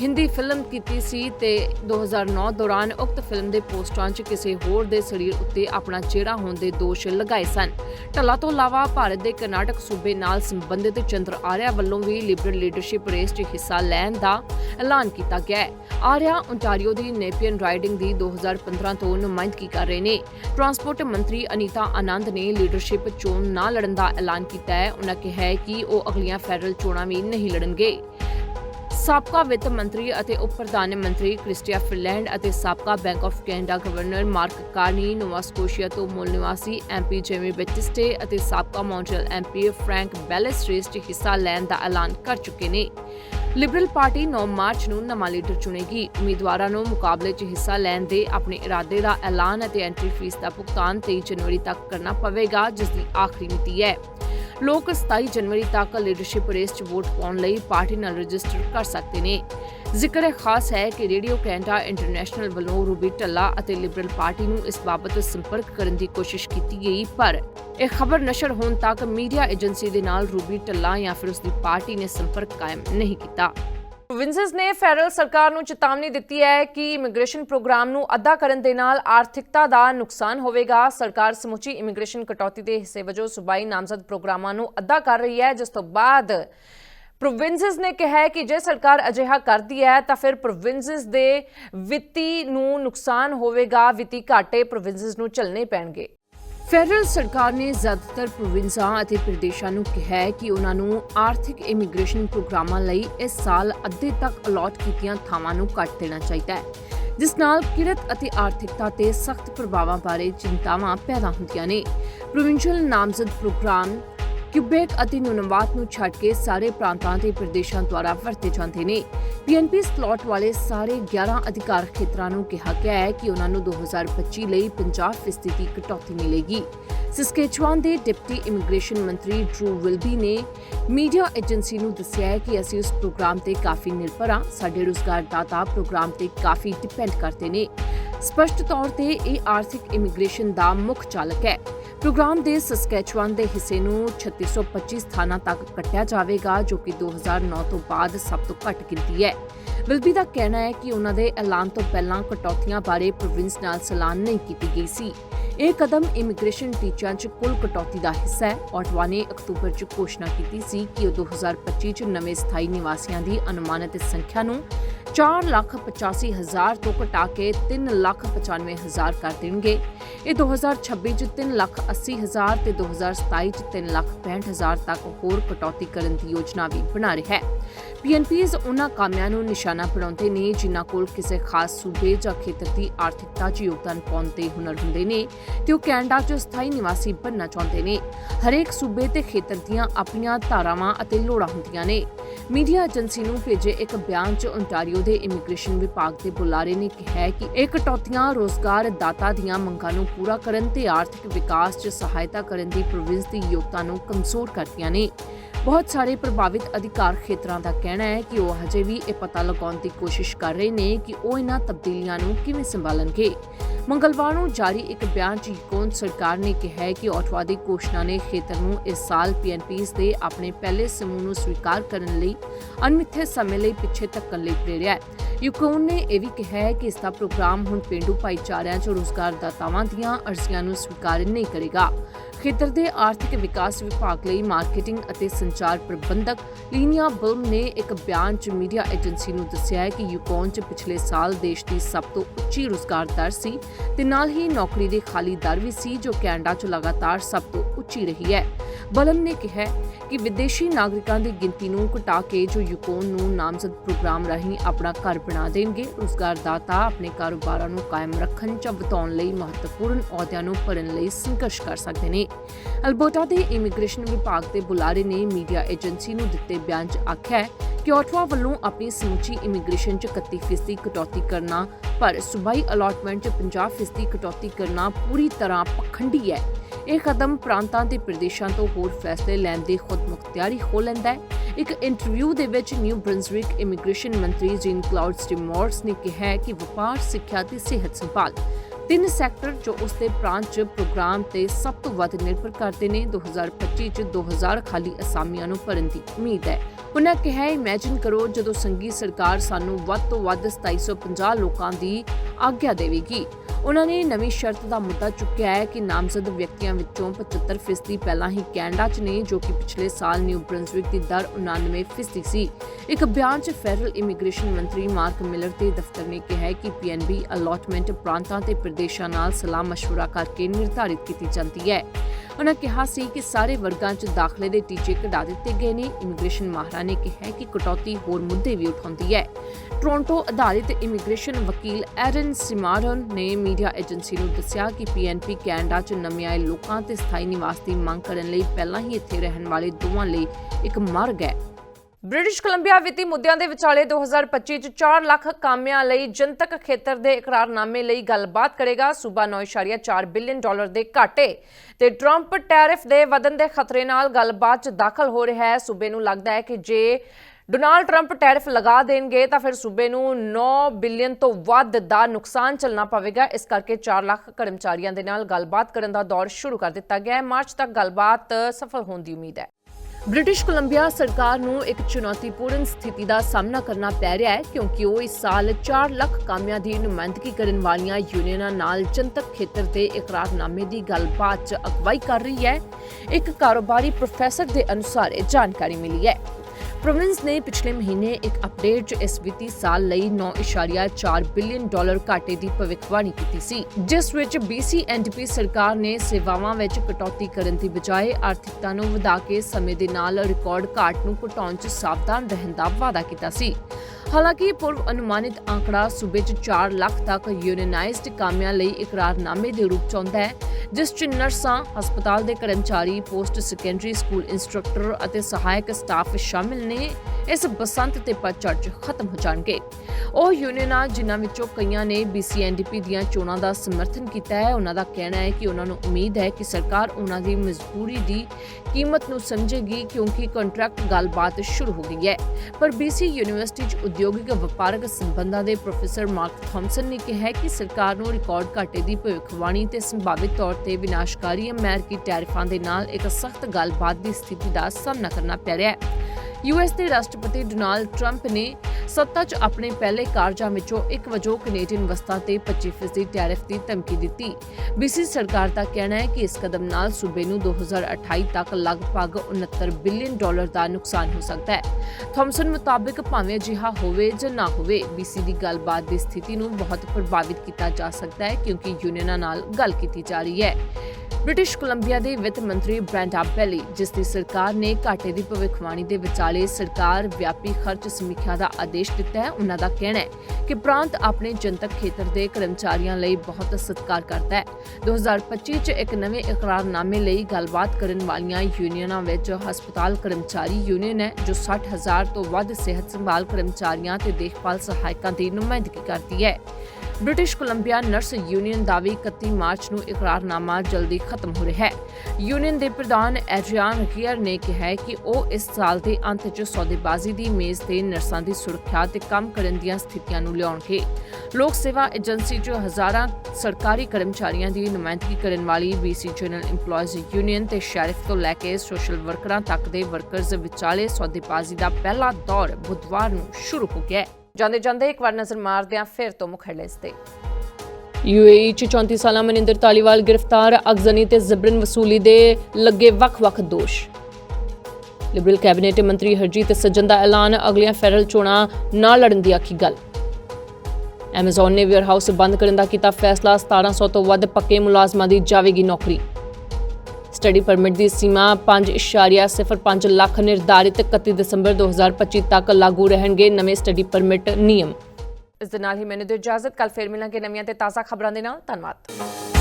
ਹਿੰਦੀ ਫਿਲਮ ਕੀਤੀ ਸੀ ਤੇ 2009 ਦੌਰਾਨ ਉਕਤ ਫਿਲਮ ਦੇ ਪੋਸਟਰਾਂ 'ਚ ਕਿਸੇ ਹੋਰ ਦੇ ਸਰੀਰ ਉੱਤੇ ਆਪਣਾ ਚਿਹਰਾ ਹੋਣ ਦੇ ਦੋਸ਼ ਲਗਾਏ ਸਨ। ਢੱਲਾ ਤੋਂ ਇਲਾਵਾ ਭਾਰਤ ਦੇ ਕਰਨਾਟਕ ਸੂਬੇ ਨਾਲ ਸੰਬੰਧਿਤ ਚੰਦਰ ਆਰਿਆ ਵੱਲੋਂ ਵੀ ਲਿਬਰਲ ਲੀਡਰਸ਼ਿਪ ਰੇਸ 'ਚ ਹਿੱਸਾ ਲੈਣ ਦਾ ਐਲਾਨ ਕੀਤਾ ਗਿਆ ਹੈ। ਆਰਿਆ ਓਨਟਾਰੀਓ ਦੀ ਨੇਪੀਅਨ ਰਾਈਡਿੰਗ ਦੀ 2015 ਤੋਂ ਨੁਮਾਇੰਦਗੀ ਕਰ ਰਹੇ ਨੇ। ਟਰਾਂਸਪੋਰਟ ਮੰਤਰੀ ਅਨੀਤਾ ਆਨੰਦ ਨੇ ਲੀਡਰਸ਼ਿਪ ਚੋਣ ਨਾ ਲੜਨ ਦਾ ਐਲਾਨ ਕੀਤਾ ਹੈ। ਉਹਨਾਂ ਕਿਹਾ ਹੈ ਕਿ ਉਹ ਅਗਲੀਆਂ ਫੈਡਰਲ ਚੋਣਾਂ ਵੀ ਨਹੀਂ ਲੜਨਗੇ। ਸਾਬਕਾ ਵਿੱਤ ਮੰਤਰੀ ਅਤੇ ਉਪ ਪ੍ਰਧਾਨ ਮੰਤਰੀ ਕ੍ਰਿਸਟੀਆ ਫਿਨਲੈਂਡ ਅਤੇ ਸਾਬਕਾ Bank of Canada governor Mark Carney, Nova Scotia ਤੋਂ ਮੂਲ ਨਿਵਾਸੀ ਐਮਪੀ ਜੇਮੀ ਬੈਟਿਸਟੇ ਅਤੇ ਸਾਬਕਾ Montreal MP Frank Baylis race 'ਚ ਹਿੱਸਾ ਲੈਣ ਦਾ ਐਲਾਨ ਕਰ ਚੁੱਕੇ ਨੇ। ਲਿਬਰਲ ਪਾਰਟੀ 9 ਮਾਰਚ ਨੂੰ ਨਵਾਂ ਲੀਡਰ ਚੁਣੇਗੀ। ਉਮੀਦਵਾਰਾਂ ਨੂੰ ਮੁਕਾਬਲੇ 'ਚ ਹਿੱਸਾ ਲੈਣ ਦੇ ਆਪਣੇ ਇਰਾਦੇ ਦਾ ਐਲਾਨ ਅਤੇ ਐਂਟਰੀ ਫੀਸ ਦਾ ਭੁਗਤਾਨ 23 ਜਨਵਰੀ ਤੱਕ ਕਰਨਾ ਪਵੇਗਾ, ਜਿਸ ਦੀ ਆਖਰੀ ਮਿਤੀ ਹੈ। ਲੋਕ 27 ਜਨਵਰੀ ਤੱਕ ਲੀਡਰਸ਼ਿਪ ਰੇਸ 'ਚ ਵੋਟ ਪਾਉਣ ਲਈ ਪਾਰਟੀ ਨਾਲ ਰਜਿਸਟਰ ਕਰ ਸਕਦੇ ਨੇ। ਜ਼ਿਕਰ ਖਾਸ ਹੈ ਕਿ ਰੇਡੀਓ ਕੈਨੇਡਾ ਇੰਟਰਨੈਸ਼ਨਲ ਵੱਲੋਂ ਰੂਬੀ ਟੱਲਾ ਅਤੇ ਲਿਬਰਲ ਪਾਰਟੀ ਨੂੰ ਇਸ ਬਾਬਤ ਸੰਪਰਕ ਕਰਨ ਦੀ ਕੋਸ਼ਿਸ਼ ਕੀਤੀ ਗਈ, ਪਰ ਇਹ ਖਬਰ ਨਸ਼ਰ ਹੋਣ ਤੱਕ ਮੀਡੀਆ ਏਜੰਸੀ ਦੇ ਨਾਲ ਰੂਬੀ ਟੱਲਾ ਜਾਂ ਫਿਰ ਉਸ ਦੀ ਪਾਰਟੀ ਨੇ ਸੰਪਰਕ ਕਾਇਮ ਨਹੀਂ ਕੀਤਾ। ਵਿੰਸਸ ਨੇ ਫੈਡਰਲ ਸਰਕਾਰ ਨੂੰ ਚੇਤਾਵਨੀ ਦਿੱਤੀ ਹੈ ਕਿ ਇਮੀਗ੍ਰੇਸ਼ਨ ਪ੍ਰੋਗਰਾਮ ਨੂੰ ਅੱਧਾ ਕਰਨ ਦੇ ਨਾਲ ਆਰਥਿਕਤਾ ਦਾ ਨੁਕਸਾਨ ਹੋਵੇਗਾ। ਸਰਕਾਰ ਸਮੁੱਚੀ ਇਮੀਗ੍ਰੇਸ਼ਨ ਕਟੌਤੀ ਦੇ ਹਿੱਸੇ ਵਜੋਂ ਸੂਬਾਈ ਨਾਮਜ਼ਦ ਪ੍ਰੋਗਰਾਮਾਂ ਨੂੰ ਅੱਧਾ ਕਰ ਰਹੀ ਹੈ, ਜਿਸ ਤੋਂ ਬਾਅਦ ਪ੍ਰੋਵਿੰਸਸ ਨੇ ਕਿਹਾ ਕਿ ਜੇ ਸਰਕਾਰ ਅਜਿਹਾ ਕਰਦੀ ਹੈ, ਤਾਂ ਫਿਰ ਪ੍ਰੋਵਿੰਸਸ ਦੇ ਵਿੱਤੀ ਨੂੰ ਨੁਕਸਾਨ ਹੋਵੇਗਾ, ਵਿੱਤੀ ਘਾਟੇ ਪ੍ਰੋਵਿੰਸਸ ਨੂੰ ਝੱਲਣੇ ਪੈਣਗੇ। ਫੈਡਰਲ ਸਰਕਾਰ ਨੇ ਜ਼ਿਆਦਾਤਰ ਪ੍ਰੋਵਿੰਸਾਂ ਅਤੇ ਪ੍ਰਦੇਸ਼ਾਂ ਨੂੰ ਕਿਹਾ ਹੈ ਕਿ ਉਹਨਾਂ ਨੂੰ ਆਰਥਿਕ ਇਮੀਗ੍ਰੇਸ਼ਨ ਪ੍ਰੋਗਰਾਮਾਂ ਲਈ ਇਸ ਸਾਲ ਅੱਧੇ ਤੱਕ ਅਲਾਟ ਕੀਤੀਆਂ ਥਾਵਾਂ ਨੂੰ ਕੱਟ ਦੇਣਾ ਚਾਹੀਦਾ ਹੈ, ਜਿਸ ਨਾਲ ਕਿਰਤ ਅਤੇ ਆਰਥਿਕਤਾ ਤੇ ਸਖਤ ਪ੍ਰਭਾਵਾਂ ਬਾਰੇ ਚਿੰਤਾਵਾਂ ਪੈਦਾ ਹੁੰਦੀਆਂ ਨੇ। ਪ੍ਰੋਵਿੰਸ਼ੀਅਲ ਨਾਮਜ਼ਦ ਪ੍ਰੋਗਰਾਮ ਕਿਊਬੈਕ ਅਤੇ ਨੁਨਵਾਤ ਨੂੰ ਛੱਡ ਕੇ ਸਾਰੇ ਪ੍ਰਾਂਤਾਂ ਤੇ ਪ੍ਰਦੇਸ਼ਾਂ ਦੁਆਰਾ ਵਰਤੇ ਜਾਂਦੇ ਨੇ। ਪੀਐਨਪੀ ਸਲੋਟ ਵਾਲੇ ਸਾਰੇ 11 ਅਧਿਕਾਰ ਖੇਤਰਾਂ ਨੂੰ ਕਿਹਾ ਗਿਆ ਹੈ ਕਿ ਉਹਨਾਂ ਨੂੰ 2025 ਲਈ 50% ਦੀ ਕਟੌਤੀ ਮਿਲੇਗੀ। ਸਸਕੇਚੁਆਨ ਦੇ ਡਿਪਟੀ ਇਮੀਗ੍ਰੇਸ਼ਨ ਮੰਤਰੀ ਡਰੂ ਵਿਲਬੀ ਨੇ ਮੀਡੀਆ ਏਜੰਸੀ ਨੂੰ ਦੱਸਿਆ ਹੈ ਕਿ ਅਸੀਂ ਉਸ ਪ੍ਰੋਗਰਾਮ ਤੇ ਕਾਫੀ ਨਿਰਭਰ ਹਾਂ। ਸਾਡੇ ਰੁਜ਼ਗਾਰਦਾਤਾ ਪ੍ਰੋਗਰਾਮ ਤੇ ਕਾਫੀ ਡਿਪੈਂਡ ਕਰਦੇ ਨੇ। ਸਪਸ਼ਟ ਤੌਰ ਤੇ ਇਹ ਆਰਥਿਕ ਇਮੀਗ੍ਰੇਸ਼ਨ ਦਾ ਮੁੱਖ ਚਾਲਕ ਹੈ। ਪ੍ਰੋਗਰਾਮ ਦੇ ਸਸਕੈਚੁਆਨ ਦੇ ਹਿੱਸੇ ਨੂੰ 3625 ਸਥਾਨਾਂ ਤੱਕ ਕੱਟਿਆ ਜਾਵੇਗਾ, ਜੋ ਕਿ 2009 ਤੋਂ ਬਾਅਦ ਸਭ ਤੋਂ ਘੱਟ ਗਿਣਤੀ ਹੈ। ਵਿਲਬੀ ਦਾ ਕਹਿਣਾ ਹੈ ਕਿ ਉਹਨਾਂ ਦੇ ਐਲਾਨ ਤੋਂ ਪਹਿਲਾਂ ਕਟੌਤੀਆਂ ਬਾਰੇ ਪ੍ਰੋਵਿੰਸ ਨਾਲ ਸਲਾਨ ਨਹੀਂ ਕੀਤੀ ਗਈ ਸੀ। ਇਹ ਕਦਮ ਇਮੀਗ੍ਰੇਸ਼ਨ ਟੀਚਿਆਂ 'ਚ ਕੁੱਲ ਕਟੌਤੀ ਦਾ ਹਿੱਸਾ ਹੈ। ਔਟਵਾ ਨੇ ਅਕਤੂਬਰ 'ਚ ਘੋਸ਼ਣਾ ਕੀਤੀ ਸੀ ਕਿ ਉਹ 2025 'ਚ ਨਵੇਂ ਸਥਾਈ ਨਿਵਾਸੀਆਂ ਦੀ ਅਨੁਮਾਨਿਤ ਸੰਖਿਆ ਨੂੰ 4,85,000 ਤੋਂ ਘਟਾ ਕੇ 3,95,000 ਕਰ ਦੇਣਗੇ। ਇਹ 2026 'ਚ 3,80,000 ਤੇ 2027 'ਚ 3,65,000 ਤੱਕ ਹੋਰ ਕਟੌਤੀ ਕਰਨ ਦੀ ਯੋਜਨਾ ਵੀ ਬਣਾ ਰਿਹਾ ਹੈ। ਪੀਐਨਪੀਜ਼ ਉਹਨਾਂ ਕਾਮਿਆਂ ਨੂੰ ਨਿਸ਼ਾਨਾ ਬਣਾਉਂਦੇ ਨੇ, ਜਿਨ੍ਹਾਂ ਕੋਲ ਕਿਸੇ ਖਾਸ ਸੂਬੇ ਜਾਂ ਖੇਤਰ ਦੀ ਆਰਥਿਕਤਾ 'ਚ ਯੋਗਦਾਨ ਪਾਉਣ ਦੇ ਹੁਨਰ ਹੁੰਦੇ ਨੇ ਤੇ ਉਹ ਕੈਨੇਡਾ 'ਚ ਸਥਾਈ ਨਿਵਾਸੀ ਬਣਨਾ ਚਾਹੁੰਦੇ ਨੇ। ਹਰੇਕ ਸੂਬੇ ਤੇ ਖੇਤਰ ਦੀਆਂ ਆਪਣੀਆਂ ਧਾਰਾਵਾਂ ਅਤੇ ਲੋੜਾਂ ਹੁੰਦੀਆਂ ਨੇ। ਮੀਡੀਆ ਏਜੰਸੀ ਨੂੰ ਭੇਜੇ ਇੱਕ ਬਿਆਨ 'ਚ ਓਨਟਾਰੀਓ ਦੇ ਇਮੀਗ੍ਰੇਸ਼ਨ ਵਿਭਾਗ ਦੇ ਬੁਲਾਰੇ ਨੇ ਕਿਹਾ ਹੈ ਕਿ ਇਹ ਕਟੌਤੀਆਂ ਰੋਜ਼ਗਾਰ ਦਾਤਾ ਦੀਆਂ ਮੰਗਾਂ ਨੂੰ ਪੂਰਾ ਕਰਨ ਤੇ ਆਰਥਿਕ ਵਿਕਾਸ 'ਚ ਸਹਾਇਤਾ ਕਰਨ ਦੀ ਪ੍ਰੋਵਿੰਸ ਦੀ ਯੋਗਤਾ ਨੂੰ ਕਮਜ਼ੋਰ ਕਰਦੀਆਂ ਨੇ। ਬਹੁਤ ਸਾਰੇ ਪ੍ਰਭਾਵਿਤ ਅਧਿਕਾਰ ਖੇਤਰਾਂ ਦਾ ਕਹਿਣਾ ਹੈ ਕਿ ਉਹ ਹਜੇ ਵੀ ਇਹ ਪਤਾ ਲਗਾਉਣ ਦੀ ਕੋਸ਼ਿਸ਼ ਕਰ ਰਹੇ ਨੇ ਕਿ ਉਹ ਇਹਨਾਂ ਤਬਦੀਲੀਆਂ ਨੂੰ ਕਿਵੇਂ ਸੰਭਾਲਣਗੇ। ਮੰਗਲਵਾਰ ਨੂੰ ਜਾਰੀ ਇੱਕ ਬਿਆਨ 'ਚ ਯੂਕੋਨ ਸਰਕਾਰ ਨੇ ਕਿਹਾ ਹੈ ਕਿ ਆਟਵਾ ਦੀ ਘੋਸ਼ਣਾ ਨੇ ਖੇਤਰ ਨੂੰ ਇਸ ਸਾਲ ਪੀਐਨਪੀਸ ਦੇ ਆਪਣੇ ਪਹਿਲੇ ਸਮੂਹ ਨੂੰ ਸਵੀਕਾਰ ਕਰਨ ਲਈ ਅਣਮਿੱਥੇ ਸਮੇਂ ਲਈ ਪਿੱਛੇ ਧੱਕਣ ਲਈ ਪ੍ਰੇਰਿਆ ਹੈ। ਯੂਕੋਨ ਨੇ ਇਹ ਵੀ ਕਿਹਾ ਹੈ ਕਿ ਇਸ ਦਾ ਪ੍ਰੋਗਰਾਮ ਹੁਣ ਪਿੰਡੂ ਭਾਈਚਾਰਿਆਂ 'ਚ ਰੋਜ਼ਗਾਰਦਾਤਾਵਾਂ ਦੀਆਂ ਅਰਜ਼ੀਆਂ ਨੂੰ ਸਵੀਕਾਰ ਨਹੀਂ ਕਰੇਗਾ। ਖੇਤਰ ਦੇ ਆਰਥਿਕ ਵਿਕਾਸ ਵਿਭਾਗ ਲਈ ਮਾਰਕੀਟਿੰਗ ਅਤੇ ਸੰਚਾਰ ਪ੍ਰਬੰਧਕ ਲੀਨੀਆ ਬਲਮ ਨੇ ਇੱਕ ਬਿਆਨ 'ਚ ਮੀਡੀਆ ਏਜੰਸੀ ਨੂੰ ਦੱਸਿਆ ਹੈ ਕਿ ਯੂਕੋਨ 'ਚ ਪਿਛਲੇ ਸਾਲ ਦੇਸ਼ ਦੀ ਸਭ ਤੋਂ ਉੱਚੀ ਰੁਜ਼ਗਾਰ ਦਰ ਸੀ ਤੇ ਨਾਲ ਹੀ ਨੌਕਰੀ ਦੀ ਖਾਲੀ ਦਰ ਵੀ ਸੀ, ਜੋ ਕੈਨੇਡਾ 'ਚ ਲਗਾਤਾਰ ਸਭ ਤੋਂ ਉੱਚੀ ਰਹੀ ਹੈ। ਬਲਮ ਨੇ ਕਿਹਾ ਕਿ ਵਿਦੇਸ਼ੀ ਨਾਗਰਿਕਾਂ ਦੀ ਗਿਣਤੀ ਨੂੰ ਘਟਾ ਕੇ ਜੋ ਯੂਕੋਨ ਨੂੰ ਨਾਮਜ਼ਦ ਪ੍ਰੋਗਰਾਮ ਰਾਹੀਂ ਆਪਣਾ ਘਰ ਬਣਾ ਦੇਣਗੇ, ਰੁਜ਼ਗਾਰਦਾਤਾ ਆਪਣੇ ਕਾਰੋਬਾਰਾਂ ਨੂੰ ਕਾਇਮ ਰੱਖਣ ਜਾਂ ਵਧਾਉਣ ਲਈ ਮਹੱਤਵਪੂਰਨ ਅਹੁਦਿਆਂ ਨੂੰ ਭਰਨ ਲਈ ਸੰਘਰਸ਼ ਕਰ ਸਕਦੇ ਨੇ। ਅਲਬਰਟਾ ਦੇ ਇਮੀਗ੍ਰੇਸ਼ਨ ਵਿਭਾਗ ਦੇ ਬੁਲਾਰੇ ਨੇ ਮੀਡੀਆ ਏਜੰਸੀ ਨੂੰ ਦਿੱਤੇ ਬਿਆਨ 'ਚ ਆਖਿਆ ਕਿ ਆਟਵਾ ਵੱਲੋਂ ਆਪਣੀ ਸਮੁੱਚੀ ਇਮੀਗ੍ਰੇਸ਼ਨ 'ਚ 31% ਕਟੌਤੀ ਕਰਨਾ, ਪਰ ਸੂਬਾਈ ਅਲਾਟਮੈਂਟ 'ਚ 50% ਕਟੌਤੀ ਕਰਨਾ ਪੂਰੀ ਤਰ੍ਹਾਂ ਪਖੰਡੀ ਹੈ। ਇਹ ਕਦਮ ਪ੍ਰਾਂਤਾਂ ਤੇ ਪ੍ਰਦੇਸ਼ਾਂ ਤੋਂ ਹੋਰ ਫੈਸਲੇ ਲੈਣ ਦੀ ਖੁਦਮੁਖਤਿਆਰੀ ਹੋ ਲੈਂਦਾ ਹੈ। ਇੱਕ ਇੰਟਰਵਿਊ ਦੇ ਵਿੱਚ ਨਿਊ ਬ੍ਰਿੰਸਵਿਕ ਇਮੀਗ੍ਰੇਸ਼ਨ ਮੰਤਰੀ ਜੀਨ ਕਲਾਉਡ ਸਟਿਮੋਰਸ ਨੇ ਕਿਹਾ ਕਿ ਵਪਾਰ, ਸਿੱਖਿਆ ਤੇ ਸਿਹਤ ਸੰਭਾਲ ਤਿੰਨ ਸੈਕਟਰ ਜੋ ਉਸ ਦੇ ਪ੍ਰਾਂਤ 'ਚ ਪ੍ਰੋਗਰਾਮ ਤੇ ਸਭ ਤੋਂ ਵੱਧ ਨਿਰਭਰ ਕਰਦੇ ਨੇ 2025 'ਚ 2000 ਖਾਲੀ ਅਸਾਮੀਆਂ ਨੂੰ ਭਰਨ ਦੀ ਉਮੀਦ ਹੈ। ਉਹਨਾਂ ਕਿਹਾ ਇਮੇਜਿਨ ਕਰੋ ਜਦੋਂ ਸੰਗੀ ਸਰਕਾਰ ਸਾਨੂੰ ਵੱਧ ਤੋਂ ਵੱਧ 2750 ਲੋਕਾਂ ਦੀ ਆਗਿਆ ਦੇਵੇਗੀ। ਉਹਨਾਂ ਨੇ ਨਵੀਂ ਸ਼ਰਤ ਦਾ ਮੁੱਦਾ ਚੁੱਕਿਆ ਹੈ ਕਿ ਨਾਮਜ਼ਦ ਵਿਅਕਤੀਆਂ ਵਿੱਚੋਂ 75% ਪਹਿਲਾਂ ਹੀ ਕੈਨੇਡਾ 'ਚ ਨੇ ਜੋ ਕਿ ਪਿਛਲੇ ਸਾਲ ਨਿਊ ਬ੍ਰਿੰਸਵਿਕ ਦੀ ਦਰ 99% ਸੀ ਇੱਕ ਬਿਆਨ 'ਚ ਫੈਡਰਲ ਇਮੀਗ੍ਰੇਸ਼ਨ ਮੰਤਰੀ ਮਾਰਕ ਮਿਲਰ ਦੇ ਦਫ਼ਤਰ ਨੇ ਕਿਹਾ ਹੈ ਕਿ ਪੀਐਨਬੀ ਅਲਾਟਮੈਂਟ ਪ੍ਰਾਂਤਾਂ ਤੇ ਪ੍ਰਦੇਸ਼ਾਂ ਨਾਲ ਸਲਾਹ مشورہ ਕਰਕੇ ਨਿਰਧਾਰਿਤ ਕੀਤੀ ਜਾਂਦੀ ਹੈ ਉਹਨਾਂ ਕਿਹਾ ਸੀ ਕਿ ਸਾਰੇ ਵਰਗਾਂ 'ਚ ਦਾਖਲੇ ਦੇ ਟੀਚੇ ਕਢਾ ਦਿੱਤੇ ਗਏ ਨੇ। ਇਮੀਗ੍ਰੇਸ਼ਨ ਮਾਹਰਾਂ ਨੇ ਕਿਹਾ ਕਿ ਕਟੌਤੀ ਹੋਰ ਮੁੱਦੇ ਵੀ ਉਠਾਉਂਦੀ ਹੈ। ਟੋਰਾਂਟੋ ਆਧਾਰਿਤ ਇਮੀਗ੍ਰੇਸ਼ਨ ਵਕੀਲ ਐਰਨ ਸਿਮਾਰਨ ਨੇ ਮੀਡੀਆ ਏਜੰਸੀ ਨੂੰ ਦੱਸਿਆ ਕਿ ਪੀਐਨਪੀ ਕੈਨੇਡਾ 'ਚ ਨਵੇਂ ਆਏ ਲੋਕਾਂ ਤੇ ਸਥਾਈ ਨਿਵਾਸ ਦੀ ਮੰਗ ਕਰਨ ਲਈ ਪਹਿਲਾਂ ਹੀ ਇੱਥੇ ਰਹਿਣ ਵਾਲੇ ਦੋਵਾਂ ਲਈ ਇੱਕ ਮਾਰਗ ਹੈ। ਬ੍ਰਿਟਿਸ਼ ਕੋਲੰਬੀਆ ਵਿੱਤੀ ਮੁੱਦਿਆਂ ਦੇ ਵਿਚਾਲੇ 2025 ਚ 4 ਲੱਖ ਕਾਮਿਆਂ ਲਈ ਜਨਤਕ ਖੇਤਰ ਦੇ ਇਕਰਾਰਨਾਮੇ ਲਈ ਗੱਲਬਾਤ ਕਰੇਗਾ ਸੂਬਾ 9.4 ਬਿਲੀਅਨ ਡਾਲਰ ਦੇ ਘਾਟੇ ਤੇ ਟਰੰਪ ਟੈਰਿਫ ਦੇ ਵਧਣ ਦੇ ਖਤਰੇ ਨਾਲ ਗੱਲਬਾਤ ਚ ਦਾਖਲ ਹੋ ਰਿਹਾ ਹੈ। ਸੂਬੇ ਨੂੰ ਲੱਗਦਾ ਹੈ ਕਿ ਜੇ ਡੋਨਾਲਡ ਟਰੰਪ ਟੈਰਿਫ ਲਗਾ ਦੇਣਗੇ ਤਾਂ ਫਿਰ ਸੂਬੇ ਨੂੰ 9 ਬਿਲੀਅਨ ਤੋਂ ਵੱਧ ਦਾ ਨੁਕਸਾਨ ਚੱਲਣਾ ਪਵੇਗਾ। ਇਸ ਕਰਕੇ 4 ਲੱਖ ਕਰਮਚਾਰੀਆਂ ਦੇ ਨਾਲ ਗੱਲਬਾਤ ਕਰਨ ਦਾ ਦੌਰ ਸ਼ੁਰੂ ਕਰ ਦਿੱਤਾ ਗਿਆ ਹੈ। ਮਾਰਚ ਤੱਕ ਗੱਲਬਾਤ ਸਫਲ ਹੋਣ ਦੀ ਉਮੀਦ ਹੈ। ਬ੍ਰਿਟਿਸ਼ ਕੋਲੰਬੀਆ ਸਰਕਾਰ ਨੂੰ ਇੱਕ ਚੁਣੌਤੀਪੂਰਨ ਸਥਿਤੀ ਦਾ ਸਾਹਮਣਾ ਕਰਨਾ ਪੈ ਰਿਹਾ ਹੈ ਕਿਉਂਕਿ ਉਹ ਇਸ ਸਾਲ 4 ਲੱਖ ਕਾਮਿਆਂ ਦੀ ਨੁਮਾਇੰਦਗੀ ਕਰਨ ਵਾਲੀਆਂ ਯੂਨੀਅਨਾਂ ਨਾਲ ਜਨਤਕ ਖੇਤਰ ਦੇ ਇਕਰਾਰਨਾਮੇ ਦੀ ਗੱਲਬਾਤ 'ਚ ਅਗਵਾਈ ਕਰ ਰਹੀ ਹੈ। ਇੱਕ ਕਾਰੋਬਾਰੀ ਪ੍ਰੋਫੈਸਰ ਦੇ ਅਨੁਸਾਰ ਇਹ ਜਾਣਕਾਰੀ ਮਿਲੀ ਹੈ। ਪ੍ਰੋਵਿੰਸ ਨੇ ਪਿਛਲੇ ਮਹੀਨੇ ਇੱਕ ਅਪਡੇਟ 'ਚ ਇਸ ਵਿੱਤੀ ਸਾਲ ਲਈ 9.4 ਬਿਲੀਅਨ ਡਾਲਰ ਘਾਟੇ ਦੀ ਭਵਿੱਖਬਾਣੀ ਕੀਤੀ ਸੀ, ਜਿਸ ਵਿੱਚ BCNDP ਸਰਕਾਰ ਨੇ ਸੇਵਾਵਾਂ ਵਿੱਚ ਕਟੌਤੀ ਕਰਨ ਦੀ ਬਜਾਏ ਆਰਥਿਕਤਾ ਨੂੰ ਵਧਾ ਕੇ ਸਮੇਂ ਦੇ ਨਾਲ ਰਿਕਾਰਡ ਘਾਟ ਨੂੰ ਘਟਾਉਣ 'ਚ ਸਾਵਧਾਨ ਰਹਿਣ ਦਾ ਵਾਅਦਾ ਕੀਤਾ ਸੀ। ਹਾਲਾਂਕਿ, ਪੂਰਵ ਅਨੁਮਾਨਿਤ ਅੰਕੜਾ ਸੂਬੇ 'ਚ 4 ਲੱਖ ਤੱਕ ਯੂਨੀਅਨਾਈਜ਼ਡ ਕਾਮਿਆਂ ਲਈ ਇਕਰਾਰਨਾਮੇ ਦੇ ਰੂਪ 'ਚ ਆਉਂਦਾ ਹੈ। ਜਿਸ 'ਚ ਨਰਸਾਂ, ਹਸਪਤਾਲ ਦੇ ਕਰਮਚਾਰੀ, ਪੋਸਟ ਸੈਕੰਡਰੀ ਸਕੂਲ ਇੰਸਟ੍ਰਕਟਰ ਅਤੇ ਸਹਾਇਕ ਸਟਾਫ ਸ਼ਾਮਿਲ ਨੇ ਇਸ ਬਸੰਤ ਤੇ ਪਤਝੜ ਖਤਮ ਹੋ ਜਾਣਗੇ। ਉਹ ਯੂਨੀਅਨਾਂ ਜਿਨ੍ਹਾਂ ਵਿੱਚੋਂ ਕਈਆਂ ਨੇ BCNDP ਦੀਆਂ ਚੋਣਾਂ ਦਾ ਸਮਰਥਨ ਕੀਤਾ ਹੈ, ਉਹਨਾਂ ਦਾ ਕਹਿਣਾ ਹੈ ਕਿ ਉਹਨਾਂ ਨੂੰ ਉਮੀਦ ਹੈ ਕਿ ਸਰਕਾਰ ਉਹਨਾਂ ਦੀ ਮਜਬੂਰੀ ਦੀ ਕੀਮਤ ਨੂੰ ਸਮਝੇਗੀ ਕਿਉਂਕਿ ਕੰਟਰੈਕਟ ਗੱਲਬਾਤ ਸ਼ੁਰੂ ਹੋ ਗਈ ਹੈ। ਪਰ BC ਯੂਨੀਵਰਸਿਟੀ 'ਚ ਉਦਯੋਗਿਕ ਵਪਾਰਕ ਸੰਬੰਧਾਂ ਦੇ ਪ੍ਰੋਫੈਸਰ ਮਾਰਕ ਥਾਮਸਨ ਨੇ ਕਿਹਾ ਕਿ ਸਰਕਾਰ ਨੂੰ ਰਿਕਾਰਡ ਘਾਟੇ ਦੀ ਭਵਿੱਖਬਾਣੀ ਤੇ ਸੰਭਾਵਿਤ ਤੌਰ ਤੇ ਵਿਨਾਸ਼ਕਾਰੀ ਅਮਰੀਕੀ ਟੈਰਿਫਾਂ ਦੇ ਨਾਲ ਇੱਕ ਸਖਤ ਗੱਲਬਾਤ ਦੀ ਸਥਿਤੀ ਦਾ ਸਾਹਮਣਾ ਕਰਨਾ ਪੈ ਰਿਹਾ ਹੈ। ਯੂਐਸ ਦੇ ਰਾਸ਼ਟਰਪਤੀ ਡੋਨਾਲਡ ਟਰੰਪ ਨੇ ਸੱਤਾ 'ਚ ਆਪਣੇ ਪਹਿਲੇ ਕਾਰਜਾਂ ਵਿੱਚੋਂ ਇੱਕ ਵਜੋਂ ਕੈਨੇਡੀਅਨ ਵਸਤਾਂ ਤੇ 25% ਟੈਰਿਫ ਦੀ ਧਮਕੀ ਦਿੱਤੀ। ਬੀਸੀ ਸਰਕਾਰ ਦਾ ਕਹਿਣਾ ਹੈ ਕਿ ਇਸ ਕਦਮ ਨਾਲ ਸੂਬੇ ਨੂੰ 2028 ਤੱਕ ਲਗਭਗ 69 ਬਿਲੀਅਨ ਡਾਲਰ ਦਾ ਨੁਕਸਾਨ ਹੋ ਸਕਦਾ ਹੈ। ਥਾਮਸਨ ਮੁਤਾਬਕ ਭਾਵੇਂ ਅਜਿਹਾ ਹੋਵੇ ਜਾਂ ਨਾ ਹੋਵੇ ਬੀਸੀ ਦੀ ਗੱਲਬਾਤ ਦੀ ਸਥਿਤੀ ਨੂੰ ਬਹੁਤ ਪ੍ਰਭਾਵਿਤ ਕੀਤਾ ਜਾ ਸਕਦਾ ਹੈ ਕਿਉਂਕਿ ਯੂਨੀਅਨਾਂ ਨਾਲ ਗੱਲ ਕੀਤੀ ਜਾ ਰਹੀ ਹੈ। ਬ੍ਰਿਟਿਸ਼ ਕੋਲੰਬੀਆ ਦੇ ਵਿੱਤ ਮੰਤਰੀ ਬ੍ਰੈਂਡਾ ਬੈਲੀ ਜਿਸ ਦੀ ਸਰਕਾਰ ਨੇ ਘਾਟੇ ਦੀ ਭਵਿੱਖਬਾਣੀ ਦੇ ਵਿਚਾਲੇ ਸਰਕਾਰ ਵਿਆਪੀ ਖਰਚ ਸਮੀਖਿਆ ਦਾ ਆਦੇਸ਼ ਦਿੱਤਾ ਹੈ, ਉਹਨਾਂ ਦਾ ਕਹਿਣਾ ਹੈ ਕਿ ਪ੍ਰਾਂਤ ਆਪਣੇ ਜਨਤਕ ਖੇਤਰ ਦੇ ਕਰਮਚਾਰੀਆਂ ਲਈ ਬਹੁਤ ਸਤਿਕਾਰ ਕਰਦਾ ਹੈ। 2025 ਚ ਇੱਕ ਨਵੇਂ ਇਕਰਾਰਨਾਮੇ ਲਈ ਗੱਲਬਾਤ ਕਰਨ ਵਾਲੀਆਂ ਯੂਨੀਅਨਾਂ ਵਿੱਚ ਹਸਪਤਾਲ ਕਰਮਚਾਰੀ ਯੂਨੀਅਨ ਹੈ, ਜੋ 60000 ਤੋਂ ਵੱਧ ਸਿਹਤ ਸੰਭਾਲ ਕਰਮਚਾਰੀਆਂ ਤੇ ਦੇਖਭਾਲ ਸਹਾਇਕਾਂ ਦੀ ਨੁਮਾਇੰਦਗੀ ਕਰਦੀ ਹੈ। ਬ੍ਰਿਟਿਸ਼ ਕੋਲੰਬੀਆ ਨਰਸ ਯੂਨੀਅਨ ਦਾ ਵੀ 31 ਮਾਰਚ ਨੂੰ ਇਕਰਾਰਨਾਮਾ ਜਲਦੀ ਖਤਮ ਹੋ ਰਿਹਾ ਹੈ। ਯੂਨੀਅਨ ਦੇ ਪ੍ਰਧਾਨ ਐਡਰੀਆਨ ਰੀਅਰ ਨੇ ਕਿਹਾ ਕਿ ਉਹ ਇਸ ਸਾਲ ਦੇ ਅੰਤ 'ਚ ਸੌਦੇਬਾਜ਼ੀ ਦੀ ਮੇਜ਼ ਤੇ ਨਰਸਾਂ ਦੀ ਸੁਰੱਖਿਆ ਤੇ ਕੰਮ ਕਰਨ ਦੀਆਂ ਸਥਿਤੀਆਂ ਨੂੰ ਲਿਆਉਣਗੇ। ਲੋਕ ਸੇਵਾ ਏਜੰਸੀ 'ਚ ਹਜ਼ਾਰਾਂ ਸਰਕਾਰੀ ਕਰਮਚਾਰੀਆਂ ਦੀ ਨੁਮਾਇੰਦਗੀ ਕਰਨ ਵਾਲੀ BC ਜਨਰਲ EMPLOYEES ਯੂਨੀਅਨ ਤੇ ਸ਼ੈਰਿਫ ਤੋਂ ਲੈ ਕੇ ਸੋਸ਼ਲ ਵਰਕਰਾਂ ਤੱਕ ਦੇ ਵਰਕਰਜ਼ ਵਿਚਾਲੇ ਸੌਦੇਬਾਜ਼ੀ ਦਾ ਪਹਿਲਾ ਦੌਰ ਬੁੱਧਵਾਰ ਨੂੰ ਸ਼ੁਰੂ ਹੋ ਗਿਆ ਹੈ। ਜਾਂਦੇ ਜਾਂਦੇ ਇੱਕ ਵਾਰ ਨਜ਼ਰ ਮਾਰਦੇ ਹਾਂ ਫਿਰ ਤੋਂ ਮੁੱਖ ਤੇ। ਯੂਏਈ ਚ 34 ਸਾਲਾ ਮਨਿੰਦਰ ਤਾਲੀਵਾਲ ਗ੍ਰਿਫਤਾਰ ਅਗਜ਼ਨੀ ਤੇ ਜ਼ਬਰਨ ਵਸੂਲੀ ਦੇ ਲੱਗੇ ਵੱਖ-ਵੱਖ ਦੋਸ਼। ਲਿਬਰਲ ਕੈਬਨਿਟ ਮੰਤਰੀ ਹਰਜੀਤ ਸੱਜਣ ਦਾ ਐਲਾਨ, ਅਗਲੀਆਂ ਫੈਡਰਲ ਚੋਣਾਂ ਨਾ ਲੜਨ ਦੀ ਆਖੀ ਗੱਲ। ਐਮਾਜ਼ਨ ਨੇ ਵੇਅਰਹਾਊਸ ਬੰਦ ਕਰਨ ਦਾ ਕੀਤਾ ਫੈਸਲਾ 1700 ਤੋਂ ਵੱਧ ਪੱਕੇ ਮੁਲਾਜ਼ਮਾਂ ਦੀ ਜਾਵੇਗੀ ਨੌਕਰੀ। ਸਟੱਡੀ ਪਰਮਿਟ ਦੀ ਸੀਮਾ 5.05 ਲੱਖ ਨਿਰਧਾਰਿਤ 31 ਦਸੰਬਰ 2025 ਤੱਕ ਲਾਗੂ ਰਹਿਣਗੇ ਨਵੇਂ ਸਟੱਡੀ ਪਰਮਿਟ ਨਿਯਮ। ਇਸ ਦੇ ਨਾਲ ਹੀ ਮੈਨੂੰ ਦਿਓ ਇਜਾਜ਼ਤ ਕੱਲ ਫੇਰ ਮਿਲਾਂਗੇ ਨਵੀਆਂ ਤੇ ਤਾਜ਼ਾ ਖਬਰਾਂ ਦੇ ਨਾਲ। ਧੰਨਵਾਦ।